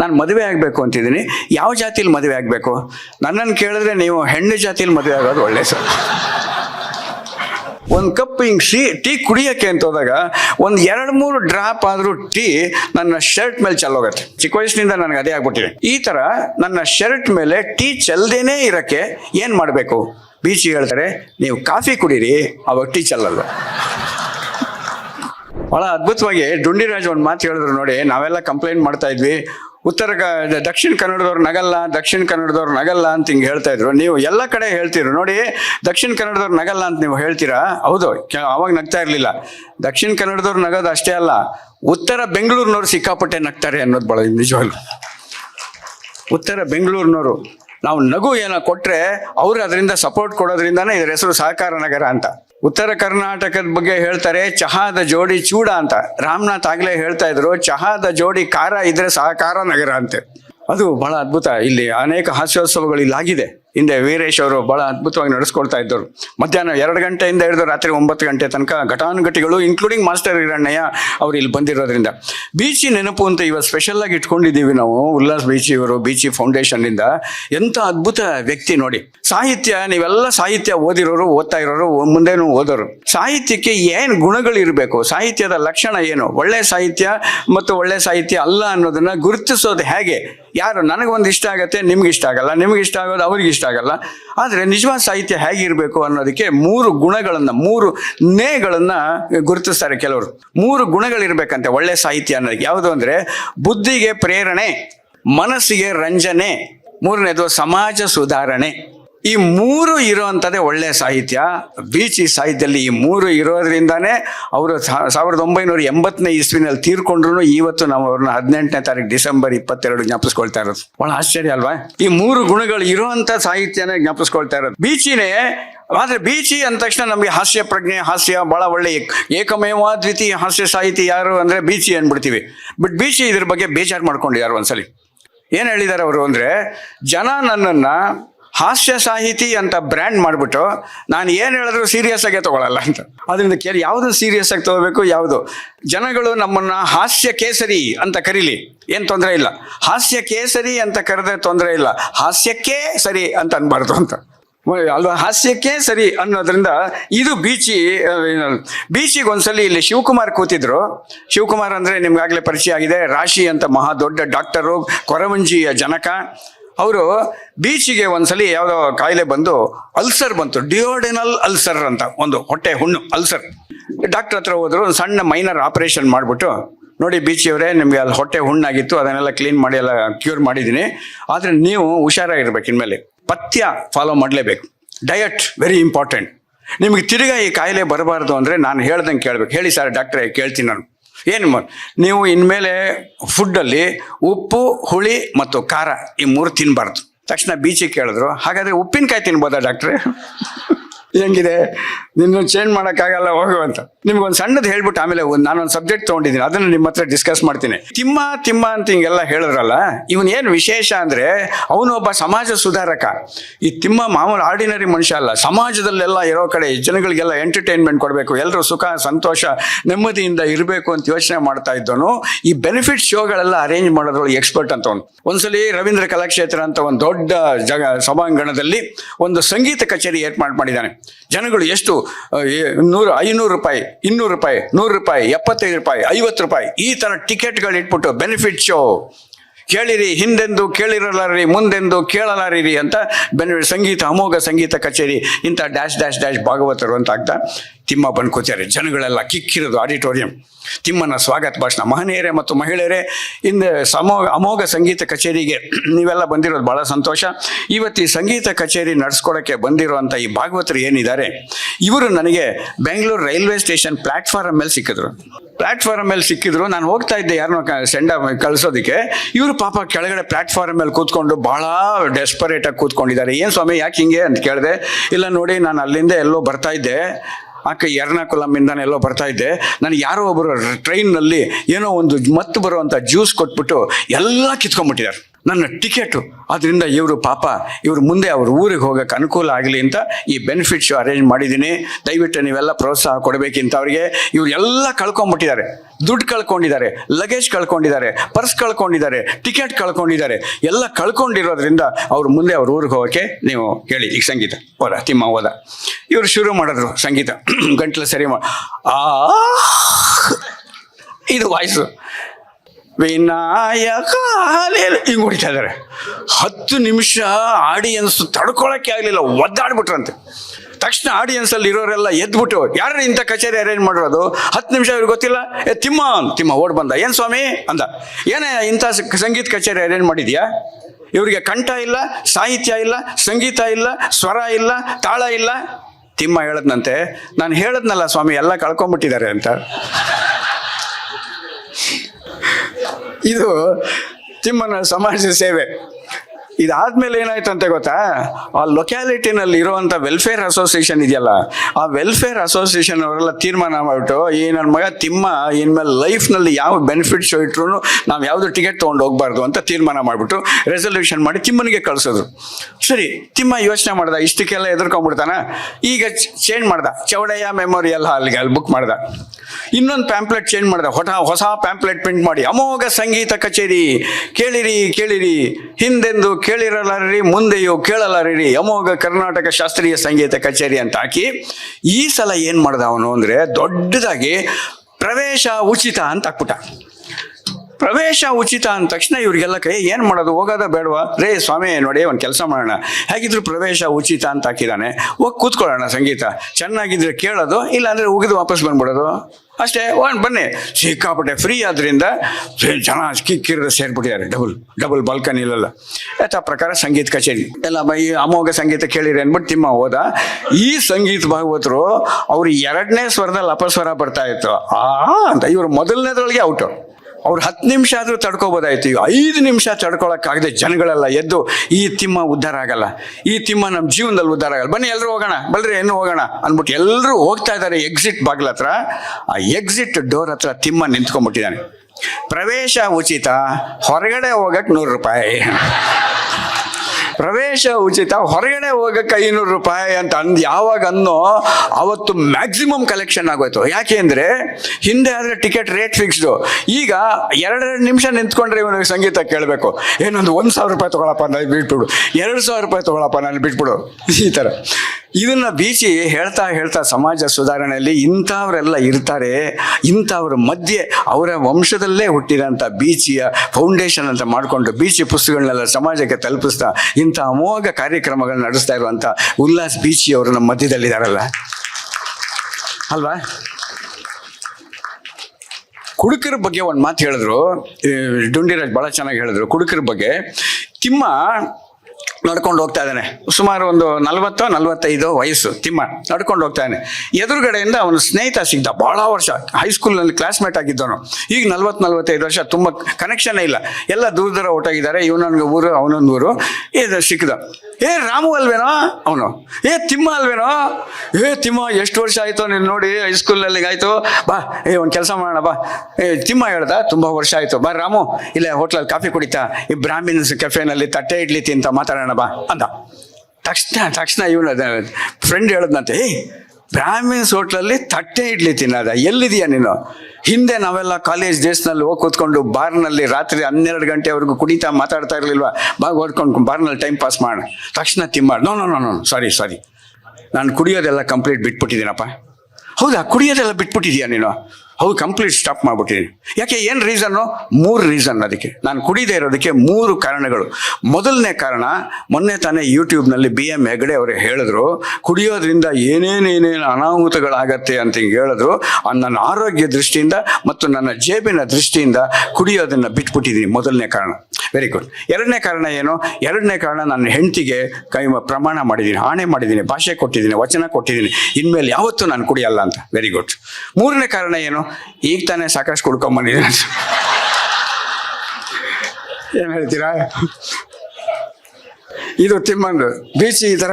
ನಾನು ಮದುವೆ ಆಗಬೇಕು ಅಂತಿದ್ದೀನಿ. ಯಾವ ಜಾತಿಲಿ ಮದುವೆ ಆಗಬೇಕು? ನನ್ನನ್ನು ಕೇಳಿದ್ರೆ ನೀವು ಹೆಣ್ಣು ಜಾತಿಲಿ ಮದುವೆ ಆಗೋದು ಒಳ್ಳೆ ಸರ್. ಒಂದು ಕಪ್ ಹಿಂಗೆ ಶೀ ಟೀ ಕುಡಿಯೋಕ್ಕೆ ಅಂತ ಹೋದಾಗ ಒಂದು ಎರಡು ಮೂರು ಡ್ರಾಪ್ ಆದರೂ ಟೀ ನನ್ನ ಶರ್ಟ್ ಮೇಲೆ ಚೆಲ್ಲೋಗತ್ತೆ. ಚಿಕ್ಕ ವಯಸ್ಸಿನಿಂದ ನನಗೆ ಅದೇ ಆಗ್ಬಿಟ್ಟಿದೆ. ಈ ಥರ ನನ್ನ ಶರ್ಟ್ ಮೇಲೆ ಟೀ ಚೆಲ್ಲದೇನೆ ಇರೋಕ್ಕೆ ಏನು ಮಾಡಬೇಕು? ಬೀಚಿ ಹೇಳ್ತಾರೆ, ನೀವು ಕಾಫಿ ಕುಡೀರಿ, ಅವಾಗ ಟೀ ಚೆಲ್ಲಲ್ಲ ಭಾಳ ಅದ್ಭುತವಾಗಿ ಡುಂಡಿರಾಜ್ ಒಂದು ಮಾತು ಹೇಳಿದ್ರು ನೋಡಿ, ನಾವೆಲ್ಲ ಕಂಪ್ಲೇಂಟ್ ಮಾಡ್ತಾ ಇದ್ವಿ. ಉತ್ತರ ಕ, ದಕ್ಷಿಣ ಕನ್ನಡದವ್ರು ನಗಲ್ಲ, ದಕ್ಷಿಣ ಕನ್ನಡದವ್ರು ನಗಲ್ಲ ಅಂತ ಹಿಂಗೆ ಹೇಳ್ತಾ ಇದ್ರು. ನೀವು ಎಲ್ಲ ಕಡೆ ಹೇಳ್ತೀರು. ನೋಡಿ, ದಕ್ಷಿಣ ಕನ್ನಡದವ್ರು ನಗಲ್ಲ ಅಂತ ನೀವು ಹೇಳ್ತೀರಾ? ಹೌದು. ಅವಾಗ ನಗ್ತಾ ಇರಲಿಲ್ಲ. ದಕ್ಷಿಣ ಕನ್ನಡದವ್ರು ನಗೋದು ಅಷ್ಟೇ ಅಲ್ಲ, ಉತ್ತರ ಬೆಂಗಳೂರಿನವ್ರು ಸಿಕ್ಕಾಪಟ್ಟೆ ನಗ್ತಾರೆ ಅನ್ನೋದು ಭಾಳ ನಿಜವಾಗ್ಲು. ಉತ್ತರ ಬೆಂಗಳೂರಿನವರು, ನಾವು ನಗು ಏನೋ ಕೊಟ್ಟರೆ ಅವರು ಅದರಿಂದ ಸಪೋರ್ಟ್ ಕೊಡೋದ್ರಿಂದನೇ ಇದ್ರ ಹೆಸರು ಸಹಕಾರ ನಗರ ಅಂತ. ಉತ್ತರ ಕರ್ನಾಟಕದ ಬಗ್ಗೆ ಹೇಳ್ತಾರೆ, ಚಹಾದ ಜೋಡಿ ಚೂಡ ಅಂತ. ರಾಮನಾಥ್ ಆಗ್ಲೇ ಹೇಳ್ತಾ ಇದ್ರು, ಚಹಾದ ಜೋಡಿ ಖಾರ ಇದ್ರೆ ಸಹಕಾರ ನಗರ ಅಂತೆ. ಅದು ಬಹಳ ಅದ್ಭುತ. ಇಲ್ಲಿ ಅನೇಕ ಹಾಸ್ಯೋತ್ಸವಗಳು ಇಲ್ಲಿ ಆಗಿದೆ ಹಿಂದೆ ವೀರೇಶ್ ಅವರು ಬಹಳ ಅದ್ಭುತವಾಗಿ ನಡೆಸ್ಕೊಳ್ತಾ ಇದ್ದರು ಮಧ್ಯಾಹ್ನ ಎರಡು ಗಂಟೆಯಿಂದ ಹಿಡಿದು ರಾತ್ರಿ ಒಂಬತ್ತು ಗಂಟೆ ತನಕ ಘಟಾನುಘಟಿಗಳು ಇನ್ಕ್ಲೂಡಿಂಗ್ ಮಾಸ್ಟರ್ ಹಿರಣ್ಣಯ್ಯ ಅವರು ಇಲ್ಲಿ ಬಂದಿರೋದ್ರಿಂದ. ಬೀಚಿ ನೆನಪು ಅಂತ ಇವತ್ತು ಸ್ಪೆಷಲ್ ಆಗಿ ಇಟ್ಕೊಂಡಿದ್ದೀವಿ ನಾವು, ಉಲ್ಲಾಸ್ ಬೀಚಿ ಇವರು ಬೀಚಿ ಫೌಂಡೇಶನ್ ಇಂದ. ಎಂತ ಅದ್ಭುತ ವ್ಯಕ್ತಿ ನೋಡಿ. ಸಾಹಿತ್ಯ, ನೀವೆಲ್ಲ ಸಾಹಿತ್ಯ ಓದಿರೋರು, ಓದ್ತಾ ಇರೋರು, ಮುಂದೇನು ಓದೋರು. ಸಾಹಿತ್ಯಕ್ಕೆ ಏನು ಗುಣಗಳು ಇರಬೇಕು? ಸಾಹಿತ್ಯದ ಲಕ್ಷಣ ಏನು? ಒಳ್ಳೆ ಸಾಹಿತ್ಯ ಮತ್ತು ಒಳ್ಳೆ ಸಾಹಿತ್ಯ ಅಲ್ಲ ಅನ್ನೋದನ್ನ ಗುರುತಿಸೋದು ಹೇಗೆ? ಯಾರು ನನಗೊಂದು ಇಷ್ಟ ಆಗತ್ತೆ ನಿಮ್ಗೆ ಇಷ್ಟ ಆಗಲ್ಲ ನಿಮ್ಗೆ ಇಷ್ಟ ಆಗೋದು ಅವ್ರಿಗೆ ಇಷ್ಟ ಆಗಲ್ಲ. ಆದರೆ ನಿಜವಾದ ಸಾಹಿತ್ಯ ಹೇಗಿರಬೇಕು ಅನ್ನೋದಕ್ಕೆ ಮೂರು ಗುಣಗಳನ್ನು, ಮೂರು ನೇಗಳನ್ನು ಗುರುತಿಸ್ತಾರೆ ಕೆಲವರು. ಮೂರು ಗುಣಗಳಿರ್ಬೇಕಂತೆ ಒಳ್ಳೆ ಸಾಹಿತ್ಯ ಅನ್ನೋದಕ್ಕೆ. ಯಾವುದು ಅಂದರೆ ಬುದ್ಧಿಗೆ ಪ್ರೇರಣೆ, ಮನಸ್ಸಿಗೆ ರಂಜನೆ, ಮೂರನೇದು ಸಮಾಜ ಸುಧಾರಣೆ. ಈ ಮೂರು ಇರೋವಂಥದ್ದೇ ಒಳ್ಳೆಯ ಸಾಹಿತ್ಯ. ಬೀಚಿ ಸಾಹಿತ್ಯದಲ್ಲಿ ಈ ಮೂರು ಇರೋದ್ರಿಂದನೇ ಅವರು ಸಾವಿರದ ಒಂಬೈನೂರ ಎಂಬತ್ತನೇ ಇಸ್ವಿನಲ್ಲಿ ತೀರ್ಕೊಂಡ್ರು ಇವತ್ತು ನಾವು ಅವ್ರನ್ನ ಹದಿನೆಂಟನೇ ತಾರೀಕು ಡಿಸೆಂಬರ್ ಇಪ್ಪತ್ತೆರಡು ಜ್ಞಾಪಿಸ್ಕೊಳ್ತಾ ಇರೋದು. ಬಹಳ ಆಶ್ಚರ್ಯ ಅಲ್ವಾ? ಈ ಮೂರು ಗುಣಗಳು ಇರುವಂತ ಸಾಹಿತ್ಯನೇ ಜ್ಞಾಪಿಸ್ಕೊಳ್ತಾ ಇರೋದು. ಬೀಚಿನೇ, ಆದರೆ ಬೀಚಿ ಅಂದ ತಕ್ಷಣ ನಮಗೆ ಹಾಸ್ಯ ಪ್ರಜ್ಞೆ, ಹಾಸ್ಯ ಭಾಳ ಒಳ್ಳೆ ಏಕ್- ಏಕಮೇವ ದ್ವಿತೀಯ ಹಾಸ್ಯ ಸಾಹಿತಿ ಯಾರು ಅಂದರೆ ಬೀಚಿ ಅಂದ್ಬಿಡ್ತೀವಿ. ಬಟ್ ಬೀಚಿ ಇದ್ರ ಬಗ್ಗೆ ಬೇಜಾರು ಮಾಡ್ಕೊಂಡಿದ್ದಾರೆ ಒಂದ್ಸಲಿ. ಏನು ಹೇಳಿದ್ದಾರೆ ಅವರು ಅಂದರೆ, ಜನ ನನ್ನನ್ನು ಹಾಸ್ಯ ಸಾಹಿತಿ ಅಂತ ಬ್ರ್ಯಾಂಡ್ ಮಾಡಿಬಿಟ್ಟು ನಾನು ಏನು ಹೇಳಿದ್ರು ಸೀರಿಯಸ್ ಆಗೇ ತಗೊಳ್ಳಲ್ಲ ಅಂತ. ಅದರಿಂದ ಕೇಳಿ ಯಾವುದು ಸೀರಿಯಸ್ ಆಗಿ ತಗೋಬೇಕು, ಯಾವುದು? ಜನಗಳು ನಮ್ಮನ್ನು ಹಾಸ್ಯ ಕೇಸರಿ ಅಂತ ಕರೀಲಿ. ಏನು ತೊಂದರೆ ಇಲ್ಲ. ಹಾಸ್ಯ ಕೇಸರಿ ಅಂತ ಕರೆದ್ರೆ ತೊಂದರೆ ಇಲ್ಲ. ಹಾಸ್ಯಕ್ಕೆ ಸರಿ ಅಂತ ಅನ್ಬಾರ್ದು ಅಂತ. ಅಲ್ವಾ? ಹಾಸ್ಯಕ್ಕೆ ಸರಿ ಅನ್ನೋದ್ರಿಂದ ಇದು ಬೀಚಿ ಬೀಚಿಗೆ ಒಂದ್ಸಲಿ ಇಲ್ಲಿ ಶಿವಕುಮಾರ್ ಕೂತಿದ್ರು. ಶಿವಕುಮಾರ್ ಅಂದ್ರೆ ನಿಮ್ಗಾಗ್ಲೇ ಪರಿಚಯ ಆಗಿದೆ. ರಾಶಿ ಅಂತ ಮಹಾ ದೊಡ್ಡ ಡಾಕ್ಟರು ಕೊರವಂಜಿಯ ಜನಕ. ಅವರು ಬೀಚಿಗೆ ಒಂದ್ಸಲಿ ಯಾವುದೋ ಕಾಯಿಲೆ ಬಂದು ಅಲ್ಸರ್ ಬಂತು, ಡಿಯೋಡಿನಲ್ ಅಲ್ಸರ್ ಅಂತ ಒಂದು ಹೊಟ್ಟೆ, ಹುಣ್ಣು, ಅಲ್ಸರ್. ಡಾಕ್ಟರ್ ಹತ್ರ ಹೋದ್ರು, ಒಂದು ಸಣ್ಣ ಮೈನರ್ ಆಪರೇಷನ್ ಮಾಡಿಬಿಟ್ಟು, ನೋಡಿ ಬೀಚಿಯವರೇ, ನಿಮಗೆ ಅಲ್ಲಿ ಹೊಟ್ಟೆ ಹುಣ್ಣಾಗಿತ್ತು, ಅದನ್ನೆಲ್ಲ ಕ್ಲೀನ್ ಮಾಡಿ, ಎಲ್ಲ ಕ್ಯೂರ್ ಮಾಡಿದ್ದೀನಿ. ಆದರೆ ನೀವು ಹುಷಾರಾಗಿರ್ಬೇಕು ಇನ್ಮೇಲೆ. ಪಥ್ಯ ಫಾಲೋ ಮಾಡಲೇಬೇಕು. Diet, very important. ನಿಮಗೆ ತಿರುಗಾ ಈ ಕಾಯಿಲೆ ಬರಬಾರ್ದು ಅಂದರೆ ನಾನು ಹೇಳ್ದಂಗೆ ಕೇಳಬೇಕು. ಹೇಳಿ ಸರ್, ಡಾಕ್ಟ್ರೇ, ಕೇಳ್ತೀನಿ ನಾನು. ಏನು ಮಾಡಿ ನೀವು ಇನ್ಮೇಲೆ ಫುಡ್ಡಲ್ಲಿ ಉಪ್ಪು, ಹುಳಿ ಮತ್ತು ಖಾರ ಈ ಮೂರು ತಿನ್ನಬಾರ್ದು ತಕ್ಷಣ ಬೀಚಿಗೆ ಕೇಳಿದ್ರು, ಹಾಗಾದರೆ ಉಪ್ಪಿನಕಾಯಿ ತಿನ್ಬೋದಾ ಡಾಕ್ಟ್ರೆ? ಹೆಂಗಿದೆ? ನಿನ್ನ ಚೇಂಜ್ ಮಾಡೋಕ್ಕಾಗಲ್ಲ, ಹೋಗು ಅಂತ. ನಿಮ್ಗೊಂದು ಸಣ್ಣದು ಹೇಳ್ಬಿಟ್ಟು ಆಮೇಲೆ ಒಂದು ಸಬ್ಜೆಕ್ಟ್ ತೊಗೊಂಡಿದ್ದೀನಿ. ಅದನ್ನು ನಿಮ್ಮ ಹತ್ರ ಡಿಸ್ಕಸ್ ಮಾಡ್ತೀನಿ. ತಿಮ್ಮ ತಿಮ್ಮ ಅಂತ ಹಿಂಗೆಲ್ಲ ಹೇಳಿದ್ರಲ್ಲ, ಇವನ್ ಏನು ವಿಶೇಷ ಅಂದರೆ ಅವನು ಒಬ್ಬ ಸಮಾಜ ಸುಧಾರಕ. ಈ ತಿಮ್ಮ ಮಾಮೂಲು ಆರ್ಡಿನರಿ ಮನುಷ್ಯ ಅಲ್ಲ. ಸಮಾಜದಲ್ಲೆಲ್ಲ ಇರೋ ಕಡೆ ಜನಗಳಿಗೆಲ್ಲ ಎಂಟರ್ಟೈನ್ಮೆಂಟ್ ಕೊಡಬೇಕು ಎಲ್ಲರೂ ಸುಖ, ಸಂತೋಷ, ನೆಮ್ಮದಿಯಿಂದ ಇರಬೇಕು ಅಂತ ಯೋಚನೆ ಮಾಡ್ತಾ ಇದ್ದವನು. ಈ ಬೆನಿಫಿಟ್ ಶೋಗಳೆಲ್ಲ ಅರೇಂಜ್ ಮಾಡೋದ್ರೊಳಗೆ ಎಕ್ಸ್ಪರ್ಟ್ ಅಂತ ಅವನು. ಒಂದ್ಸಲಿ ರವೀಂದ್ರ ಕಲಾಕ್ಷೇತ್ರ ಅಂತ ಒಂದು ದೊಡ್ಡ ಜಗ, ಸಭಾಂಗಣದಲ್ಲಿ ಒಂದು ಸಂಗೀತ ಕಚೇರಿ ಏರ್ಪಾಡು ಮಾಡಿದ್ದಾನೆ. ಜನಗಳು ಎಷ್ಟು ನೂರು, ಐನೂರು ರೂಪಾಯಿ, ಇನ್ನೂರು ರೂಪಾಯಿ, ನೂರು ರೂಪಾಯಿ, ಎಪ್ಪತ್ತೈದು ರೂಪಾಯಿ, ಐವತ್ತು ರೂಪಾಯಿ, ಈ ಥರ ಟಿಕೆಟ್ಗಳು ಇಟ್ಬಿಟ್ಟು ಬೆನಿಫಿಟ್ ಶೋ ಕೇಳಿರಿ, ಹಿಂದೆಂದು ಕೇಳಿರಲಾರಿ ಮುಂದೆಂದು ಕೇಳಲಾರಿರಿ ಅಂತ ಬೆನಿಫಿಟ್ ಸಂಗೀತ, ಅಮೋಘ ಸಂಗೀತ ಕಚೇರಿ, ಇಂಥ ಡ್ಯಾಶ್ ಡ್ಯಾಶ್ ಡ್ಯಾಶ್ ಭಾಗವತರು ಅಂತ ಆಗ್ತಾ ತಿಮ್ಮ ಬಂದು ಕೂತಾರೆ ಜನಗಳೆಲ್ಲ ಕಿಕ್ಕಿರೋದು ಆಡಿಟೋರಿಯಂ. ತಿಮ್ಮನ ಸ್ವಾಗತ ಭಾಷಣ. ಮಹನೀಯರೇ ಮತ್ತು ಮಹಿಳೆಯರೇ ಇಂದು ಸಮೋ, ಅಮೋಘ ಸಂಗೀತ ಕಚೇರಿಗೆ ನೀವೆಲ್ಲ ಬಂದಿರೋದು ಭಾಳ ಸಂತೋಷ. ಇವತ್ತು ಈ ಸಂಗೀತ ಕಚೇರಿ ನಡೆಸ್ಕೊಡೋಕ್ಕೆ ಬಂದಿರುವಂಥ ಈ ಭಾಗವತರು ಏನಿದ್ದಾರೆ, ಇವರು ನನಗೆ ಬೆಂಗಳೂರು ರೈಲ್ವೆ ಸ್ಟೇಷನ್ ಪ್ಲಾಟ್ಫಾರ್ಮ್ ಮೇಲೆ ಸಿಕ್ಕಿದ್ರು. ಪ್ಲಾಟ್ಫಾರ್ಮ್ ಮೇಲೆ ಸಿಕ್ಕಿದ್ರು. ನಾನು ಹೋಗ್ತಾ ಇದ್ದೆ ಯಾರನ್ನೋ ಸೆಂಡ ಕಳಿಸೋದಕ್ಕೆ. ಇವರು ಪಾಪ ಕೆಳಗಡೆ ಪ್ಲಾಟ್ಫಾರ್ಮ್ ಮೇಲೆ ಕೂತ್ಕೊಂಡು ಭಾಳ ಡೆಸ್ಪರೇಟಾಗಿ ಕೂತ್ಕೊಂಡಿದ್ದಾರೆ. ಏನು ಸ್ವಾಮಿ, ಯಾಕೆ ಹಿಂಗೆ ಅಂತ ಕೇಳಿದೆ, ಇಲ್ಲ ನೋಡಿ, ನಾನು ಅಲ್ಲಿಂದ ಎಲ್ಲೋ ಬರ್ತಾ ಇದ್ದೆ. ಆಕೆ ಎರ್ನಾಕುಲಮಿಂದಾನೆ ಎಲ್ಲೋ ಬರ್ತಾ ಇದ್ದೆ. ನಾನು ಯಾರೋ ಒಬ್ಬರು ಟ್ರೈನ್ನಲ್ಲಿ ಏನೋ ಒಂದು ಮತ್ತು ಬರುವಂಥ ಜ್ಯೂಸ್ ಕೊಟ್ಬಿಟ್ಟು ಎಲ್ಲ ಕಿತ್ಕೊಂಡ್ಬಿಟ್ಟಿದ್ದಾರೆ. ನನ್ನ ಟಿಕೆಟು. ಅದರಿಂದ ಇವರು ಪಾಪ, ಇವರು ಮುಂದೆ ಅವ್ರ ಊರಿಗೆ ಹೋಗೋಕೆ ಅನುಕೂಲ ಆಗಲಿ ಅಂತ ಈ ಬೆನಿಫಿಟ್ಸ್ ಅರೇಂಜ್ ಮಾಡಿದ್ದೀನಿ. ದಯವಿಟ್ಟು ನೀವೆಲ್ಲ ಪ್ರೋತ್ಸಾಹ ಕೊಡಬೇಕಿಂತ ಅವರಿಗೆ. ಇವ್ರು ಎಲ್ಲ ಕಳ್ಕೊಂಬಿಟ್ಟಿದ್ದಾರೆ. ದುಡ್ಡು ಕಳ್ಕೊಂಡಿದ್ದಾರೆ ಲಗೇಜ್ ಕಳ್ಕೊಂಡಿದ್ದಾರೆ ಪರ್ಸ್ ಕಳ್ಕೊಂಡಿದ್ದಾರೆ ಟಿಕೆಟ್ ಕಳ್ಕೊಂಡಿದ್ದಾರೆ. ಎಲ್ಲ ಕಳ್ಕೊಂಡಿರೋದ್ರಿಂದ ಅವ್ರು ಮುಂದೆ ಅವ್ರ ಊರಿಗೆ ಹೋಗೋಕ್ಕೆ ನೀವು ಹೇಳಿ. ಈಗ ಸಂಗೀತ. ಹೋದ, ತಿಮ್ಮ ಹೋದ. ಇವರು ಶುರು ಮಾಡಿದ್ರು ಸಂಗೀತ. ಗಂಟ್ಲು ಸರಿ ಮಾ ಆ ಇದು ವಾಯ್ಸು ವಿನಾಯಕ ಹಿಂಗೆ ಹೊಡಿತಾ ಇದ್ದಾರೆ ಹತ್ತು ನಿಮಿಷ ಆಡಿಯನ್ಸ್ ತಡ್ಕೊಳಕ್ಕೆ ಆಗಲಿಲ್ಲ, ಒದ್ದಾಡ್ಬಿಟ್ರಂತೆ. ತಕ್ಷಣ ಆಡಿಯನ್ಸಲ್ಲಿ ಇರೋರೆಲ್ಲ ಎದ್ಬಿಟ್ಟು ಯಾರು ಇಂಥ ಕಚೇರಿ ಅರೇಂಜ್ ಮಾಡಿರೋದು? ಹತ್ತು ನಿಮಿಷ ಅವ್ರಿಗೆ ಗೊತ್ತಿಲ್ಲ? ಏ, ತಿಮ್ಮ. ತಿಮ್ಮ, ಓಡ್ ಬಂದ. ಏನು ಸ್ವಾಮಿ? ಅಂದ. ಏನೇ ಇಂಥ ಸಂಗೀತ ಕಚೇರಿ ಅರೇಂಜ್ ಮಾಡಿದ್ಯಾ? ಇವರಿಗೆ ಕಂಠ ಇಲ್ಲ, ಸಾಹಿತ್ಯ ಇಲ್ಲ, ಸಂಗೀತ ಇಲ್ಲ, ಸ್ವರ ಇಲ್ಲ, ತಾಳ ಇಲ್ಲ. ತಿಮ್ಮ ಹೇಳದ್ನಂತೆ. ನಾನು ಹೇಳದ್ನಲ್ಲ ಸ್ವಾಮಿ, ಎಲ್ಲ ಕಳ್ಕೊಂಬಿಟ್ಟಿದ್ದಾರೆ ಅಂತ. ಇದು ತಿಮ್ಮನ ಸಮಾಜ ಸೇವೆ. ಇದಾದ್ಮೇಲೆ ಏನಾಯ್ತು ಅಂತ ಗೊತ್ತಾ? ಆ ಲೊಕ್ಯಾಲಿಟಿನಲ್ಲಿ ಇರುವಂತ ವೆಲ್ಫೇರ್ ಅಸೋಸಿಯೇಷನ್ ಇದೆಯಲ್ಲ, ಆ ವೆಲ್ಫೇರ್ ಅಸೋಸಿಯೇಷನ್ ಅವರೆಲ್ಲ ತೀರ್ಮಾನ ಮಾಡಿಬಿಟ್ಟು ಈ ನನ್ನ ಮಗ ತಿಮ್ಮ, ಇನ್ಮೇಲೆ ಲೈಫ್ನಲ್ಲಿ ಯಾವ ಬೆನಿಫಿಟ್ಸ್ ಇಟ್ರು ನಾವು ಯಾವುದು ಟಿಕೆಟ್ ತೊಗೊಂಡು ಹೋಗ್ಬಾರ್ದು ಅಂತ ತೀರ್ಮಾನ ಮಾಡಿಬಿಟ್ಟು ರೆಸಲ್ಯೂಷನ್ ಮಾಡಿ ತಿಮ್ಮನಿಗೆ ಕಳಿಸೋದು ಸರಿ, ತಿಮ್ಮ ಯೋಚನೆ ಮಾಡ್ದ, ಇಷ್ಟಕ್ಕೆಲ್ಲ ಎದುರ್ಕೊಂಡ್ಬಿಡ್ತಾನ ಈಗ ಚೇಂಜ್ ಮಾಡ್ದ, ಚೌಡಯ್ಯ ಮೆಮೋರಿಯಲ್ ಹಾಲ್ಗೆ ಅಲ್ಲಿ ಬುಕ್ ಮಾಡ್ದ. ಇನ್ನೊಂದು ಪ್ಯಾಂಪ್ಲೆಟ್ ಚೇಂಜ್ ಮಾಡ್ದ ಹೊಸ ಹೊಸ ಪ್ಯಾಂಪ್ಲೆಟ್ ಪ್ರಿಂಟ್ ಮಾಡಿ, ಅಮೋಘ ಸಂಗೀತ ಕಚೇರಿ, ಕೇಳಿರಿ ಕೇಳಿರಿ, ಹಿಂದೆಂದು ಕೇಳಿರಲಾರಿರಿ, ಮುಂದೆಯೂ ಕೇಳಲಾರಿರಿ. ಯಮೋಗ ಕರ್ನಾಟಕ ಶಾಸ್ತ್ರೀಯ ಸಂಗೀತ ಕಚೇರಿ ಅಂತ ಹಾಕಿ, ಈ ಸಲ ಏನು ಮಾಡ್ದ ಅವನು ಅಂದರೆ ದೊಡ್ಡದಾಗಿ ಪ್ರವೇಶ ಉಚಿತ ಅಂತ ಹಾಕ್ಬಿಟ್ಟ. ಪ್ರವೇಶ ಉಚಿತ ಅಂದ ತಕ್ಷಣ ಇವರಿಗೆಲ್ಲ ಕೈ, ಏನು ಮಾಡೋದು, ಹೋಗೋದ ಬೇಡವಾ? ರೇ ಸ್ವಾಮಿ, ನೋಡಿ ಒಂದು ಕೆಲಸ ಮಾಡೋಣ. ಹೇಗಿದ್ರು ಪ್ರವೇಶ ಉಚಿತ ಅಂತ ಹಾಕಿದ್ದಾನೆ. ಹೋಗಿ ಕೂತ್ಕೊಳ್ಳೋಣ ಸಂಗೀತ. ಚೆನ್ನಾಗಿದ್ರೆ ಕೇಳೋದು, ಇಲ್ಲಾಂದರೆ ಉಗಿದು ವಾಪಸ್ ಬಂದ್ಬಿಡೋದು. ಅಷ್ಟೇ ಒಂದು ಬನ್ನಿ. ಸಿಕ್ಕಾಪಟ್ಟೆ ಫ್ರೀ ಆದ್ರಿಂದ ಜನ ಕಿಕ್ಕಿರ ಸೇರ್ಬಿಟ್ಟಿದ್ದಾರೆ. ಡಬಲ್ ಡಬಲ್ ಬಾಲ್ಕನಿ ಇಲ್ಲಲ್ಲ ಆ ಪ್ರಕಾರ ಸಂಗೀತ ಕಚೇರಿ. ಎಲ್ಲ ಬೈ ಅಮೋಘ ಸಂಗೀತ ಕೇಳಿರಿ ಅಂದ್ಬಿಟ್ಟು ತಿಮ್ಮ ಹೋದ. ಈ ಸಂಗೀತ ಭಾಗವತರು ಅವ್ರು ಎರಡನೇ ಸ್ವರದಲ್ಲಿ ಅಪಸ್ವರ ಬರ್ತಾ ಇತ್ತು. ಆ, ಅಂತ ಇವರು ಮೊದಲನೇದ್ರೊಳಗೆ ಔಟು ಅವ್ರು ಹತ್ತು ನಿಮಿಷ ಆದರೂ ತಡ್ಕೋಬೋದಾಯ್ತು. ಈಗ ಐದು ನಿಮಿಷ ತಡ್ಕೊಳಕ್ಕಾಗದೆ ಜನಗಳೆಲ್ಲ ಎದ್ದು ಈ ತಿಮ್ಮ ಉದ್ಧಾರ ಆಗಲ್ಲ, ಈ ತಿಮ್ಮ ನಮ್ಮ ಜೀವನದಲ್ಲಿ ಉದ್ಧಾರ ಆಗಲ್ಲ. ಬನ್ನಿ ಎಲ್ಲರೂ ಹೋಗೋಣ? ಬಲ್ರಿ ಏನು ಹೋಗೋಣ? ಅಂದ್ಬಿಟ್ಟು ಎಲ್ಲರೂ ಹೋಗ್ತಾ ಇದ್ದಾರೆ ಎಕ್ಸಿಟ್ ಬಾಗಿಲ ಹತ್ರ. ಆ ಎಕ್ಸಿಟ್ ಡೋರ್ ಹತ್ರ ತಿಮ್ಮ ನಿಂತ್ಕೊಂಡ್ಬಿಟ್ಟಿದ್ದಾನೆ. ಪ್ರವೇಶ ಉಚಿತ. ಹೊರಗಡೆ ಹೋಗಕ್ಕೆ ನೂರು ರೂಪಾಯಿ. ಪ್ರವೇಶ ಉಚಿತ, ಹೊರಗಡೆ ಹೋಗಕ್ಕೆ ಐನೂರು ರೂಪಾಯಿ ಅಂತ ಅಂದ್ ಯಾವಾಗ ಅನ್ನೋ ಅವತ್ತು ಮ್ಯಾಕ್ಸಿಮಮ್ ಕಲೆಕ್ಷನ್ ಆಗೋಯ್ತು. ಯಾಕೆ ಅಂದ್ರೆ, ಹಿಂದೆ ಆದರೆ ಟಿಕೆಟ್ ರೇಟ್ ಫಿಕ್ಸ್ಡು ಈಗ ಎರಡೆರಡು ನಿಮಿಷ ನಿಂತ್ಕೊಂಡ್ರೆ ಇವನಿಗೆ ಸಂಗೀತ ಕೇಳಬೇಕು. ಏನೊಂದು ಒಂದು ಸಾವಿರ ರೂಪಾಯಿ ತೊಗೊಳಪ್ಪ, ನಾನು ಬಿಟ್ಬಿಡು. ಎರಡು ಸಾವಿರ ರೂಪಾಯಿ ತೊಗೊಳಪ್ಪ, ನಾನು ಬಿಟ್ಬಿಡು. ಈ ಥರ ಇದನ್ನ ಬೀಸಿ ಹೇಳ್ತಾ ಹೇಳ್ತಾ ಸಮಾಜ ಸುಧಾರಣೆಯಲ್ಲಿ ಇಂಥವರೆಲ್ಲ ಇರ್ತಾರೆ, ಇಂಥವ್ರ ಮಧ್ಯೆ ಅವರ ವಂಶದಲ್ಲೇ ಹುಟ್ಟಿದಂಥ ಬೀಚಿಯ ಫೌಂಡೇಶನ್ ಅಂತ ಮಾಡಿಕೊಂಡು ಬೀಚಿ ಪುಸ್ತಕಗಳನ್ನೆಲ್ಲ ಸಮಾಜಕ್ಕೆ ತಲುಪಿಸ್ತಾ ಇಂಥ ಅಮೋಘ ಕಾರ್ಯಕ್ರಮಗಳನ್ನ ನಡೆಸ್ತಾ ಇರುವಂಥ ಉಲ್ಲಾಸ್ ಬೀಚಿ ಅವರು ನಮ್ಮ ಮಧ್ಯದಲ್ಲಿದ್ದಾರಲ್ಲ ಅಲ್ವಾ? ಕುಡುಕರ ಬಗ್ಗೆ ಒಂದು ಮಾತು ಹೇಳಿದ್ರು ಡುಂಡಿರಾಜ್ ಭಾಳ ಚೆನ್ನಾಗಿ ಹೇಳಿದ್ರು. ಕುಡುಕರ ಬಗ್ಗೆ ತಿಮ್ಮ ನಡ್ಕೊಂಡು ಹೋಗ್ತಾ ಇದ್ದಾನೆ. ಸುಮಾರು ಒಂದು ನಲವತ್ತೋ ನಲ್ವತ್ತೈದು ವಯಸ್ಸು, ತಿಮ್ಮ. ನಡ್ಕೊಂಡು ಹೋಗ್ತಾ ಇದ್ದಾನೆ. ಎದುರುಗಡೆಯಿಂದ ಅವನು ಸ್ನೇಹಿತ ಸಿಗ್ದ. ಬಹಳ ವರ್ಷ. ಹೈಸ್ಕೂಲ್ನಲ್ಲಿ ಕ್ಲಾಸ್ಮೇಟ್ ಆಗಿದ್ದವನು. ಈಗ ನಲ್ವತ್ತು ನಲ್ವತ್ತೈದು ವರ್ಷ. ತುಂಬ ಕನೆಕ್ಷನ್ ಇಲ್ಲ. ಎಲ್ಲ ದೂರ ದೂರ ಹೊಟ್ಟಾಗಿದ್ದಾರೆ ಇವನೊಂದು ಊರು ಅವನೊಂದು ಊರು. ಇದು ಸಿಕ್ಕಿದ. ಏ, ರಾಮು ಅಲ್ವೇನೋ? ಅವನು. ಏ, ತಿಮ್ಮ ಅಲ್ವೇನೋ? ಏ, ತಿಮ್ಮ, ಎಷ್ಟು ವರ್ಷ ಆಯಿತು ನೀನು ನೋಡಿ. ಹೈಸ್ಕೂಲ್ನಲ್ಲಿ ಆಯ್ತು. ಬಾ, ಏ, ಒಂದು ಕೆಲಸ ಮಾಡೋಣ, ಬಾ. ಏ, ತಿಮ್ಮ ಹೇಳ್ದ, ತುಂಬ ವರ್ಷ ಆಯಿತು. ಬಾ, ರಾಮು, ಇಲ್ಲೇ ಹೋಟ್ಲಲ್ಲಿ ಕಾಫಿ ಕುಡಿತಾ, ಈ ಬ್ರಾಹ್ಮಿನ್ಸ್ ಕೆಫೆನಲ್ಲಿ ತಟ್ಟೆ ಇಡ್ಲಿ ತಿಂತ ಮಾತಾಡೋಣ ಬಾ ಅಂದ. ತಕ್ಷಣ ತಕ್ಷಣ ಇವನು ಫ್ರೆಂಡ್ ಹೇಳಿದ್ನಂತೆ ಏ ಬ್ರಾಹ್ಮಿನ್ಸ್ ಹೋಟ್ಲಲ್ಲಿ ತಟ್ಟೆ ಇಡ್ಲಿ ತಿನ್ನೋದ, ಎಲ್ಲಿದೆಯಾ ನೀನು? ಹಿಂದೆ ನಾವೆಲ್ಲ ಕಾಲೇಜ್ ಡೇಸ್ನಲ್ಲಿ ಹೋಗಿ ಕೂತ್ಕೊಂಡು ಬಾರ್ನಲ್ಲಿ ರಾತ್ರಿ ಹನ್ನೆರಡು ಗಂಟೆವರೆಗೂ ಕುಡಿತಾ ಮಾತಾಡ್ತಾ ಇರಲಿಲ್ವಾ? ಬಾ ಹೊಡ್ಕೊಂಡು ಬಾರ್ನಲ್ಲಿ ಟೈಮ್ ಪಾಸ್ ಮಾಡ. ತಕ್ಷಣ ತಿಮ್ಮಾಡ no no no no sorry sorry ನಾನು ಕುಡಿಯೋದೆಲ್ಲ ಕಂಪ್ಲೀಟ್ ಬಿಟ್ಬಿಟ್ಟಿದ್ದೀನಪ್ಪ. ಹೌದಾ? ಕುಡಿಯೋದೆಲ್ಲ ಬಿಟ್ಬಿಟ್ಟಿದ್ಯಾ ನೀನು? ಹೌದು ಕಂಪ್ಲೀಟ್ ಸ್ಟಾಪ್ ಮಾಡ್ಬಿಟ್ಟೀನಿ ಯಾಕೆ, ಏನು ರೀಸನ್ನು ಮೂರು ರೀಸನ್ ಅದಕ್ಕೆ. ನಾನು ಕುಡಿದೇ ಇರೋದಕ್ಕೆ ಮೂರು ಕಾರಣಗಳು. ಮೊದಲನೇ ಕಾರಣ, ಮೊನ್ನೆ ತಾನೇ ಯೂಟ್ಯೂಬ್ನಲ್ಲಿ ಬಿ ಎಂ ಹೆಗಡೆ ಅವರು ಹೇಳಿದ್ರು, ಕುಡಿಯೋದ್ರಿಂದ ಏನೇನೇನೇನು ಅನಾಹುತಗಳಾಗತ್ತೆ ಅಂತ ಹಿಂಗೆ ಹೇಳಿದ್ರು. ನನ್ನ ಆರೋಗ್ಯ ದೃಷ್ಟಿಯಿಂದ ಮತ್ತು ನನ್ನ ಜೇಬಿನ ದೃಷ್ಟಿಯಿಂದ ಕುಡಿಯೋದನ್ನು ಬಿಟ್ಬಿಟ್ಟಿದ್ದೀನಿ ಮೊದಲನೇ ಕಾರಣ. ವೆರಿ ಗುಡ್ ಎರಡನೇ ಕಾರಣ ಏನು? ಎರಡನೇ ಕಾರಣ, ನನ್ನ ಹೆಂಡತಿಗೆ ಕೈ ಪ್ರಮಾಣ ಮಾಡಿದ್ದೀನಿ ಆಣೆ ಮಾಡಿದ್ದೀನಿ ಭಾಷೆ ಕೊಟ್ಟಿದ್ದೀನಿ ವಚನ ಕೊಟ್ಟಿದ್ದೀನಿ ಇನ್ಮೇಲೆ ಯಾವತ್ತೂ ನಾನು ಕುಡಿಯಲ್ಲ ಅಂತ. ವೆರಿ ಗುಡ್ ಮೂರನೇ ಕಾರಣ ಏನು? ಈಗ ತಾನೇ ಸಾಕಷ್ಟು ಕುಡ್ಕೊಂಬಂದಿದ್ದೀನಿ ಏನು ಹೇಳ್ತೀರಾ? ಇದು ತಿಮ್ಮಂದು. ಬೀಚಿ ಈ ಥರ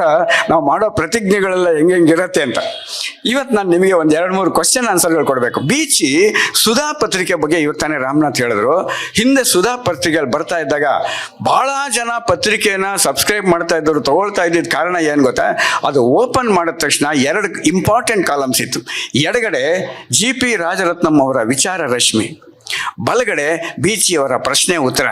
ನಾವು ಮಾಡೋ ಪ್ರತಿಜ್ಞೆಗಳೆಲ್ಲ ಹೆಂಗೆ ಹೆಂಗಿರತ್ತೆ ಅಂತ. ಇವತ್ತು ನಾನು ನಿಮಗೆ ಒಂದು ಎರಡು ಮೂರು ಕ್ವಶನ್ ಆನ್ಸರ್ಗಳು ಕೊಡಬೇಕು. ಬೀಚಿ ಸುಧಾ ಪತ್ರಿಕೆ ಬಗ್ಗೆ ಇವತ್ತಾನೆ ತಾನೇ ರಾಮನಾಥ್ ಹೇಳಿದ್ರು. ಹಿಂದೆ ಸುಧಾ ಪತ್ರಿಕೆಯಲ್ಲಿ ಬರ್ತಾ ಇದ್ದಾಗ ಭಾಳ ಜನ ಪತ್ರಿಕೆನ ಸಬ್ಸ್ಕ್ರೈಬ್ ಮಾಡ್ತಾ ಇದ್ದರು ತಗೊಳ್ತಾ ಇದ್ದಿದ್ದ ಕಾರಣ ಏನು ಗೊತ್ತಾ? ಅದು ಓಪನ್ ಮಾಡಿದ ತಕ್ಷಣ ಎರಡು ಇಂಪಾರ್ಟೆಂಟ್ ಕಾಲಮ್ಸ್ ಇತ್ತು. ಎಡಗಡೆ ಜಿ ಪಿ ರಾಜರತ್ನಂ ಅವರ ವಿಚಾರ ರಶ್ಮಿ. ಬಲಗಡೆ ಬೀಚಿಯವರ ಪ್ರಶ್ನೆ ಉತ್ತರ.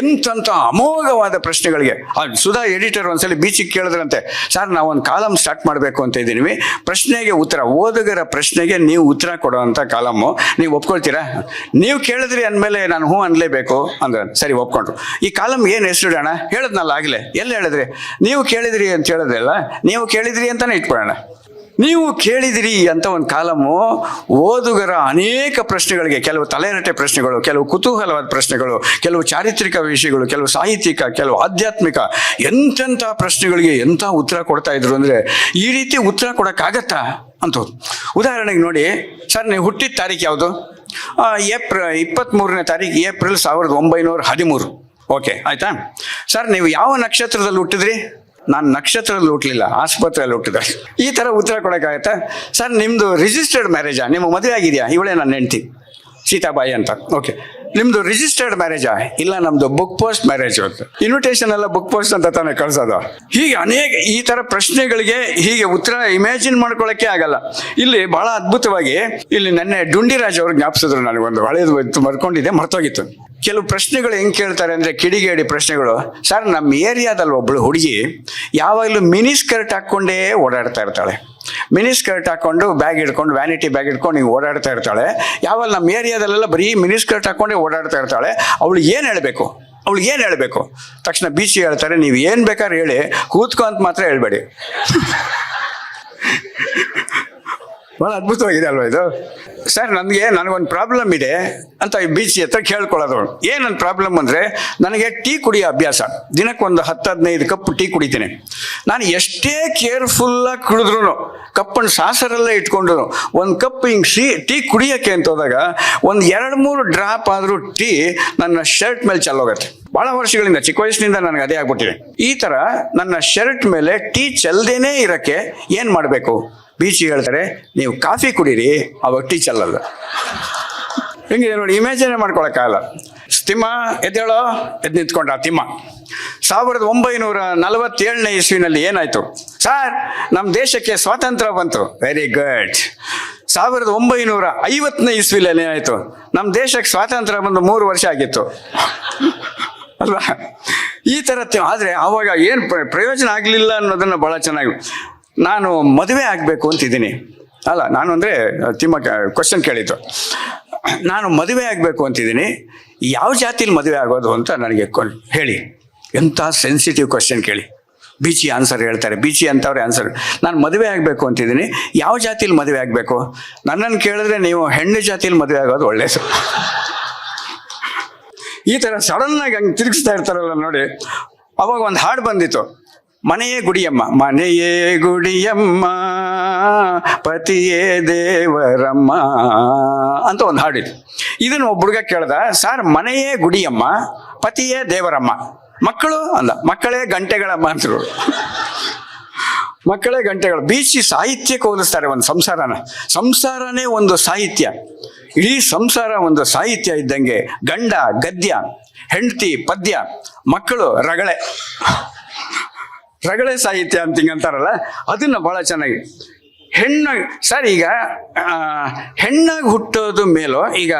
ಎಂತೆಂಥ ಅಮೋಘವಾದ ಪ್ರಶ್ನೆಗಳಿಗೆ. ಸುಧಾ ಎಡಿಟರ್ ಒಂದ್ಸಲಿ ಬೀಚಿಗೆ ಕೇಳಿದ್ರಂತೆ, ಸರ್ ಒಂದು ಕಾಲಮ್ ಸ್ಟಾರ್ಟ್ ಮಾಡಬೇಕು ಅಂತ ಇದ್ದೀನಿ. ಪ್ರಶ್ನೆಗೆ ಉತ್ತರ, ಓದುಗರ ಪ್ರಶ್ನೆಗೆ ನೀವು ಉತ್ತರ ಕೊಡುವಂಥ ಕಾಲಮ್ಮು. ನೀವು ಒಪ್ಕೊಳ್ತೀರಾ? ನೀವು ಕೇಳಿದ್ರಿ ಅಂದಮೇಲೆ ನಾನು ಹ್ಞೂ ಅನ್ಲೇಬೇಕು. ಅಂದ್ರೆ ಸರಿ, ಒಪ್ಕೊಂಡ್ರು. ಈ ಕಾಲಮ್ ಏನು ಹೆಸರಿಡೋಣ ಹೇಳಿದ್ನಲ್ಲ ಆಗಲೇ. ಎಲ್ಲಿ ಹೇಳಿದ್ರಿ? ನೀವು ಕೇಳಿದ್ರಿ ಅಂತ ಹೇಳಿದ್ರಲ್ಲ, ನೀವು ಕೇಳಿದ್ರಿ ಅಂತಲೇ ಇಟ್ಕೊಳ್ಳೋಣ ನೀವು ಕೇಳಿದಿರಿ ಅಂತ ಒಂದು ಕಾಲಮು ಓದುಗರ ಅನೇಕ ಪ್ರಶ್ನೆಗಳಿಗೆ ಕೆಲವು ತಲೆನಟೆ ಪ್ರಶ್ನೆಗಳು, ಕೆಲವು ಕುತೂಹಲವಾದ ಪ್ರಶ್ನೆಗಳು, ಕೆಲವು ಚಾರಿತ್ರಿಕ ವಿಷಯಗಳು, ಕೆಲವು ಸಾಹಿತ್ಯಿಕ, ಕೆಲವು ಆಧ್ಯಾತ್ಮಿಕ ಎಂತೆಂಥ ಪ್ರಶ್ನೆಗಳಿಗೆ ಎಂಥ ಉತ್ತರ ಕೊಡ್ತಾ ಇದ್ರು ಅಂದರೆ ಈ ರೀತಿ ಉತ್ತರ ಕೊಡೋಕ್ಕಾಗತ್ತಾ ಅಂತ ಉದಾಹರಣೆಗೆ ನೋಡಿ, ಸರ್, ನೀವು ಹುಟ್ಟಿದ ತಾರೀಕು ಯಾವುದು? ಏಪ್ರ ಇಪ್ಪತ್ತ್ಮೂರನೇ ತಾರೀಕು ಏಪ್ರಿಲ್ ಸಾವಿರದ ಒಂಬೈನೂರ ಹದಿಮೂರು. ಓಕೆ, ಆಯಿತಾ? ಸರ್, ನೀವು ಯಾವ ನಕ್ಷತ್ರದಲ್ಲಿ ಹುಟ್ಟಿದ್ರಿ? ನಾನು ನಕ್ಷತ್ರದಲ್ಲಿ ಹುಟ್ಟಲಿಲ್ಲ ಆಸ್ಪತ್ರೆಯಲ್ಲಿ ಹುಟ್ಟಿದೆ ಈ ಥರ ಉತ್ತರ ಕೊಡೋಕ್ಕಾಗತ್ತೆ? ಸರ್ ನಿಮ್ಮದು ರಿಜಿಸ್ಟರ್ಡ್ ಮ್ಯಾರೇಜಾ ನಿಮ್ಮ ಮದುವೆ ಆಗಿದೆಯಾ? ಇವಳೇ ನನ್ನ ಹೆಂಡ್ತಿ, ಸೀತಾಬಾಯಿ ಅಂತ. ಓಕೆ ನಿಮ್ಮದು ರಿಜಿಸ್ಟರ್ಡ್ ಮ್ಯಾರೇಜಾ ಇಲ್ಲ ನಮ್ಮದು ಬುಕ್ ಪೋಸ್ಟ್ ಮ್ಯಾರೇಜ್ ಅಂತ ಇನ್ವಿಟೇಷನ್ ಎಲ್ಲ ಬುಕ್ ಪೋಸ್ಟ್ ಅಂತ ತಾನೇ ಕಳ್ಸೋದು. ಹೀಗೆ ಅನೇಕ, ಈ ಥರ ಪ್ರಶ್ನೆಗಳಿಗೆ ಹೀಗೆ ಉತ್ತರ ಇಮ್ಯಾಜಿನ್ ಮಾಡ್ಕೊಳ್ಳೋಕ್ಕೆ ಆಗಲ್ಲ. ಇಲ್ಲಿ ಬಹಳ ಅದ್ಭುತವಾಗಿ, ಇಲ್ಲಿ ನೆನ್ನೆ ಡುಂಡಿರಾಜ್ ಅವರು ಜ್ಞಾಪಿಸಿದ್ರು ನನಗೊಂದು. ಹಳೆಯದು ಮರ್ಕೊಂಡಿದ್ದೆ, ಮರ್ತೋಗಿತ್ತು. ಕೆಲವು ಪ್ರಶ್ನೆಗಳು ಹೆಂಗೆ ಕೇಳ್ತಾರೆ ಅಂದರೆ ಕಿಡಿಗೇಡಿ ಪ್ರಶ್ನೆಗಳು. ಸರ್, ನಮ್ಮ ಏರಿಯಾದಲ್ಲಿ ಒಬ್ಬಳು ಹುಡುಗಿ ಯಾವಾಗಲೂ ಮಿನಿ ಸ್ಕರ್ಟ್ ಹಾಕ್ಕೊಂಡೇ ಓಡಾಡ್ತಾ ಇರ್ತಾಳೆ. ಮಿನಿ ಸ್ಕರ್ಟ್ ಹಾಕೊಂಡು ಬ್ಯಾಗ್ ಹಿಡ್ಕೊಂಡು, ವ್ಯಾನಿಟಿ ಬ್ಯಾಗ್ ಹಿಡ್ಕೊಂಡು ಹಿಂಗೆ ಓಡಾಡ್ತಾ ಇರ್ತಾಳೆ. ಯಾವಾಗ ನಮ್ಮ ಏರಿಯಾದಲ್ಲೆಲ್ಲ ಬರೀ ಮಿನಿ ಸ್ಕರ್ಟ್ ಹಾಕ್ಕೊಂಡೇ ಓಡಾಡ್ತಾ ಇರ್ತಾಳೆ. ಅವಳು ಏನು ಹೇಳಬೇಕು? ಅವಳು ಏನು ಹೇಳಬೇಕು? ತಕ್ಷಣ ಬೀಚಿ ಹೇಳ್ತಾರೆ, ನೀವು ಏನು ಬೇಕಾದ್ರೆ ಹೇಳಿ, ಕೂತ್ಕೊ ಅಂತ ಮಾತ್ರ ಹೇಳ್ಬೇಡಿ. ಭಾಳ ಅದ್ಭುತವಾಗಿದೆ ಅಲ್ವಾ ಇದು? ಸರ್, ನನಗೆ ನನಗೊಂದು ಪ್ರಾಬ್ಲಮ್ ಇದೆ ಅಂತ ಈ ಬೀಚ್ ಹತ್ರ ಕೇಳ್ಕೊಳ್ಳೋದು. ಏನೊಂದು ಪ್ರಾಬ್ಲಮ್ ಅಂದರೆ ನನಗೆ ಟೀ ಕುಡಿಯೋ ಅಭ್ಯಾಸ. ದಿನಕ್ಕೊಂದು ಹತ್ತು, ಹದಿನೈದು ಕಪ್ ಟೀ ಕುಡಿತೀನಿ. ನಾನು ಎಷ್ಟೇ ಕೇರ್ಫುಲ್ಲಾಗಿ ಕುಡಿದ್ರು ಕಪ್ಪನ್ನು ಸಾಸರಲ್ಲೇ ಇಟ್ಕೊಂಡ್ರು ಒಂದು ಕಪ್ ಹಿಂಗೆ ಸಿ ಟೀ ಕುಡಿಯೋಕ್ಕೆ ಅಂತ ಹೋದಾಗ ಒಂದು ಎರಡು, ಮೂರು ಡ್ರಾಪ್ ಆದರೂ ಟೀ ನನ್ನ ಶರ್ಟ್ ಮೇಲೆ ಚೆಲ್ಲೋಗತ್ತೆ. ಭಾಳ ವರ್ಷಗಳಿಂದ, ಚಿಕ್ಕ ವಯಸ್ಸಿನಿಂದ ನನಗೆ ಅದೇ ಆಗ್ಬಿಟ್ಟಿದೆ. ಈ ಥರ ನನ್ನ ಶರ್ಟ್ ಮೇಲೆ ಟೀ ಚೆಲ್ಲದೇನೇ ಇರೋಕ್ಕೆ ಏನು ಮಾಡಬೇಕು? ಬೀಚಿ ಹೇಳ್ತಾರೆ, ನೀವು ಕಾಫಿ ಕುಡೀರಿ, ಅವಾಗ ಟೀ ಚೆಲ್ಲಲ್ಲ ಹೆಂಗಿದೆ ನೋಡಿ ಇಮ್ಯಾಜಿನೇ ಮಾಡ್ಕೊಳಕ್ಕಾಗಲ್ಲ. ತಿಮ್ಮ ಎದ್ದೇಳೋ ಎದ್ದು ನಿಂತ್ಕೊಂಡ ತಿಮ್ಮ. ಸಾವಿರದ ಒಂಬೈನೂರ ನಲವತ್ತೇಳನೇ ಇಸ್ವಿನಲ್ಲಿ ಏನಾಯ್ತು? ಸರ್ ನಮ್ಮ ದೇಶಕ್ಕೆ ಸ್ವಾತಂತ್ರ್ಯ ಬಂತು. ವೆರಿ ಗುಡ್ ಸಾವಿರದ ಒಂಬೈನೂರ ಐವತ್ತನೇ ಇಸ್ವಿಲಲ್ಲಿ ಏನಾಯ್ತು? ನಮ್ಮ ದೇಶಕ್ಕೆ ಸ್ವಾತಂತ್ರ್ಯ ಬಂದು ಮೂರು ವರ್ಷ ಆಗಿತ್ತು. ಅಲ್ವಾ? ಈ ಥರ ಆದರೆ ಆವಾಗ ಏನು ಪ್ರಯೋಜನ ಆಗಲಿಲ್ಲ ಅನ್ನೋದನ್ನ ಬಹಳ ಚೆನ್ನಾಗಿ ನಾನು ಮದುವೆ ಆಗಬೇಕು ಅಂತಿದ್ದೀನಿ. ಅಲ್ಲ, ನಾನು ಅಂದರೆ ತಿಮ್ಮ ಕ್ವಶನ್ ಕೇಳಿದ್ದು. ನಾನು ಮದುವೆ ಆಗಬೇಕು ಅಂತಿದ್ದೀನಿ. ಯಾವ ಜಾತಿಲಿ ಮದುವೆ ಆಗೋದು ಅಂತ ನನಗೆ ಹೇಳಿ. ಎಂಥ ಸೆನ್ಸಿಟಿವ್ ಕ್ವಶನ್ ಕೇಳಿ. ಬೀಚಿ ಆನ್ಸರ್ ಹೇಳ್ತಾರೆ. ಬೀಚಿ ಅಂತವ್ರೆ ಆನ್ಸರ್ ನಾನು ಮದುವೆ ಆಗಬೇಕು ಅಂತಿದ್ದೀನಿ. ಯಾವ ಜಾತಿಲಿ ಮದುವೆ ಆಗಬೇಕು? ನನ್ನನ್ನು ಕೇಳಿದ್ರೆ ನೀವು ಹೆಣ್ಣು ಜಾತಿಲಿ ಮದುವೆ ಆಗೋದು ಒಳ್ಳೆಯದು ಈ ಥರ ಸಡನ್ನಾಗಿ ಹಂಗೆ ತಿರುಗಿಸ್ತಾ ಇರ್ತಾರಲ್ಲ ನೋಡಿ. ಅವಾಗ ಒಂದು ಹಾಡು ಬಂದಿತ್ತು. ಮನೆಯೇ ಗುಡಿಯಮ್ಮ ಮನೆಯೇ ಗುಡಿಯಮ್ಮ, ಪತಿಯೇ ದೇವರಮ್ಮ ಅಂತ ಒಂದು ಇದು ಇದನ್ನು ಒಬ್ಬ ಕೇಳ್ದ, ಸರ್, ಮನೆಯೇ ಗುಡಿಯಮ್ಮ, ಪತಿಯೇ ದೇವರಮ್ಮ. ಮಕ್ಕಳು ಅಲ್ಲ, ಮಕ್ಕಳೇ ಗಂಟೆಗಳಮ್ಮ ಅಂತರು ಮಕ್ಕಳೇ ಗಂಟೆಗಳು, ಬೀಸಿ ಸಾಹಿತ್ಯಕ್ಕೆ ಹೋಲಿಸ್ತಾರೆ ಒಂದು ಸಂಸಾರನ. ಸಂಸಾರನೇ ಒಂದು ಸಾಹಿತ್ಯ. ಇಡೀ ಸಂಸಾರ ಒಂದು ಸಾಹಿತ್ಯ ಇದ್ದಂಗೆ ಗಂಡ, ಗದ್ಯ, ಹೆಂಡತಿ, ಪದ್ಯ, ಮಕ್ಕಳು ರಗಳೆ. ರಗಳೆ ಸಾಹಿತ್ಯ ಅಂತ ಹಿಂಗೆ ಅಂತಾರಲ್ಲ, ಅದನ್ನ ಬಹಳ ಚೆನ್ನಾಗಿ. ಹೆಣ್ಣ ಸರ್ ಈಗ ಹೆಣ್ಣಾಗಿ ಹುಟ್ಟೋದು ಮೇಲೋ, ಈಗ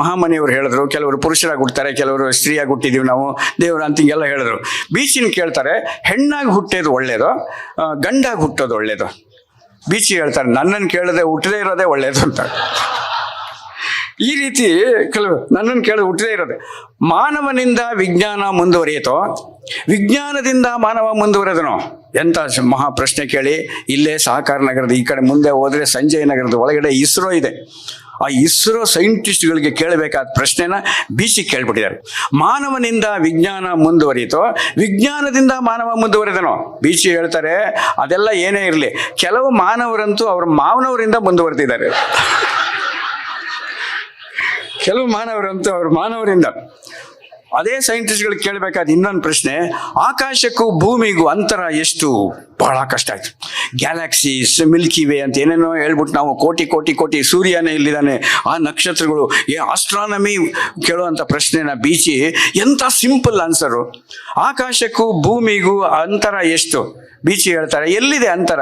ಮಹಾಮನಿಯವರು ಹೇಳಿದ್ರು, ಕೆಲವರು ಪುರುಷರಾಗಿ ಹುಡ್ತಾರೆ ಕೆಲವರು ಸ್ತ್ರೀಯಾಗಿ ಹುಟ್ಟಿದೀವಿ ನಾವು, ದೇವರು ಅಂತ ಹಿಂಗೆಲ್ಲ ಹೇಳಿದ್ರು. ಬೀಚಿನ ಕೇಳ್ತಾರೆ, ಹೆಣ್ಣಾಗಿ ಹುಟ್ಟೋದು ಒಳ್ಳೇದು ಗಂಡಾಗಿ ಹುಟ್ಟೋದು ಒಳ್ಳೇದು? ಬೀಚಿ ಹೇಳ್ತಾರೆ ನನ್ನನ್ನು ಕೇಳದೆ ಹುಟ್ಟದೇ ಇರೋದೇ ಒಳ್ಳೇದು ಅಂತ. ಈ ರೀತಿ ಕೆಲವು ನನ್ನನ್ನು ಕೇಳಿ ಹುಟ್ಟದೇ ಇರೋದು. ಮಾನವನಿಂದ ವಿಜ್ಞಾನ ಮುಂದುವರಿಯಿತೋ, ವಿಜ್ಞಾನದಿಂದ ಮಾನವ ಮುಂದುವರೆದನೋ? ಎಂಥ ಮಹಾ ಪ್ರಶ್ನೆ ಕೇಳಿ, ಇಲ್ಲೇ ಸಹಕಾರ ನಗರದ ಈ ಕಡೆ ಮುಂದೆ ಹೋದರೆ ಸಂಜಯ್ ನಗರದ ಒಳಗಡೆ ಇಸ್ರೋ ಇದೆ. ಆ ಇಸ್ರೋ ಸೈಂಟಿಸ್ಟ್ಗಳಿಗೆ ಕೇಳಬೇಕಾದ ಪ್ರಶ್ನೆನ ಬೀಸಿ ಕೇಳ್ಬಿಟ್ಟಿದ್ದಾರೆ. ಮಾನವನಿಂದ ವಿಜ್ಞಾನ ಮುಂದುವರಿಯಿತೋ, ವಿಜ್ಞಾನದಿಂದ ಮಾನವ ಮುಂದುವರೆದನೋ? ಬೀಸಿ ಹೇಳ್ತಾರೆ, ಅದೆಲ್ಲ ಏನೇ ಇರಲಿ, ಕೆಲವು ಮಾನವರಂತೂ ಅವರ ಮಾವನವರಿಂದ ಮುಂದುವರೆದಿದ್ದಾರೆ. ಕೆಲವು ಮಾನವರು ಅಂತ ಅವರು ಮಾನವರಿಂದ. ಅದೇ ಸೈಂಟಿಸ್ಟ್ಗಳು ಕೇಳಬೇಕಾದ ಇನ್ನೊಂದು ಪ್ರಶ್ನೆ, ಆಕಾಶಕ್ಕೂ ಭೂಮಿಗೂ ಅಂತರ ಎಷ್ಟು? ಬಹಳ ಕಷ್ಟ ಆಯ್ತು. ಗ್ಯಾಲಕ್ಸೀಸ್ ಮಿಲ್ಕಿ ವೇ ಅಂತ ಏನೇನೋ ಹೇಳ್ಬಿಟ್ಟು ನಾವು ಕೋಟಿ ಕೋಟಿ ಕೋಟಿ ಸೂರ್ಯನೇ ಇಲ್ಲಿದ್ದಾನೆ. ಆ ನಕ್ಷತ್ರಗಳು, ಏ ಆಸ್ಟ್ರಾನಮಿ ಕೇಳುವಂಥ ಪ್ರಶ್ನೆನ ಬೀಚಿ ಎಂಥ ಸಿಂಪಲ್ ಆನ್ಸರು ಆಕಾಶಕ್ಕೂ ಭೂಮಿಗೂ ಅಂತರ ಎಷ್ಟು? ಬೀಚಿ ಹೇಳ್ತಾರೆ, ಎಲ್ಲಿದೆ ಅಂತರ?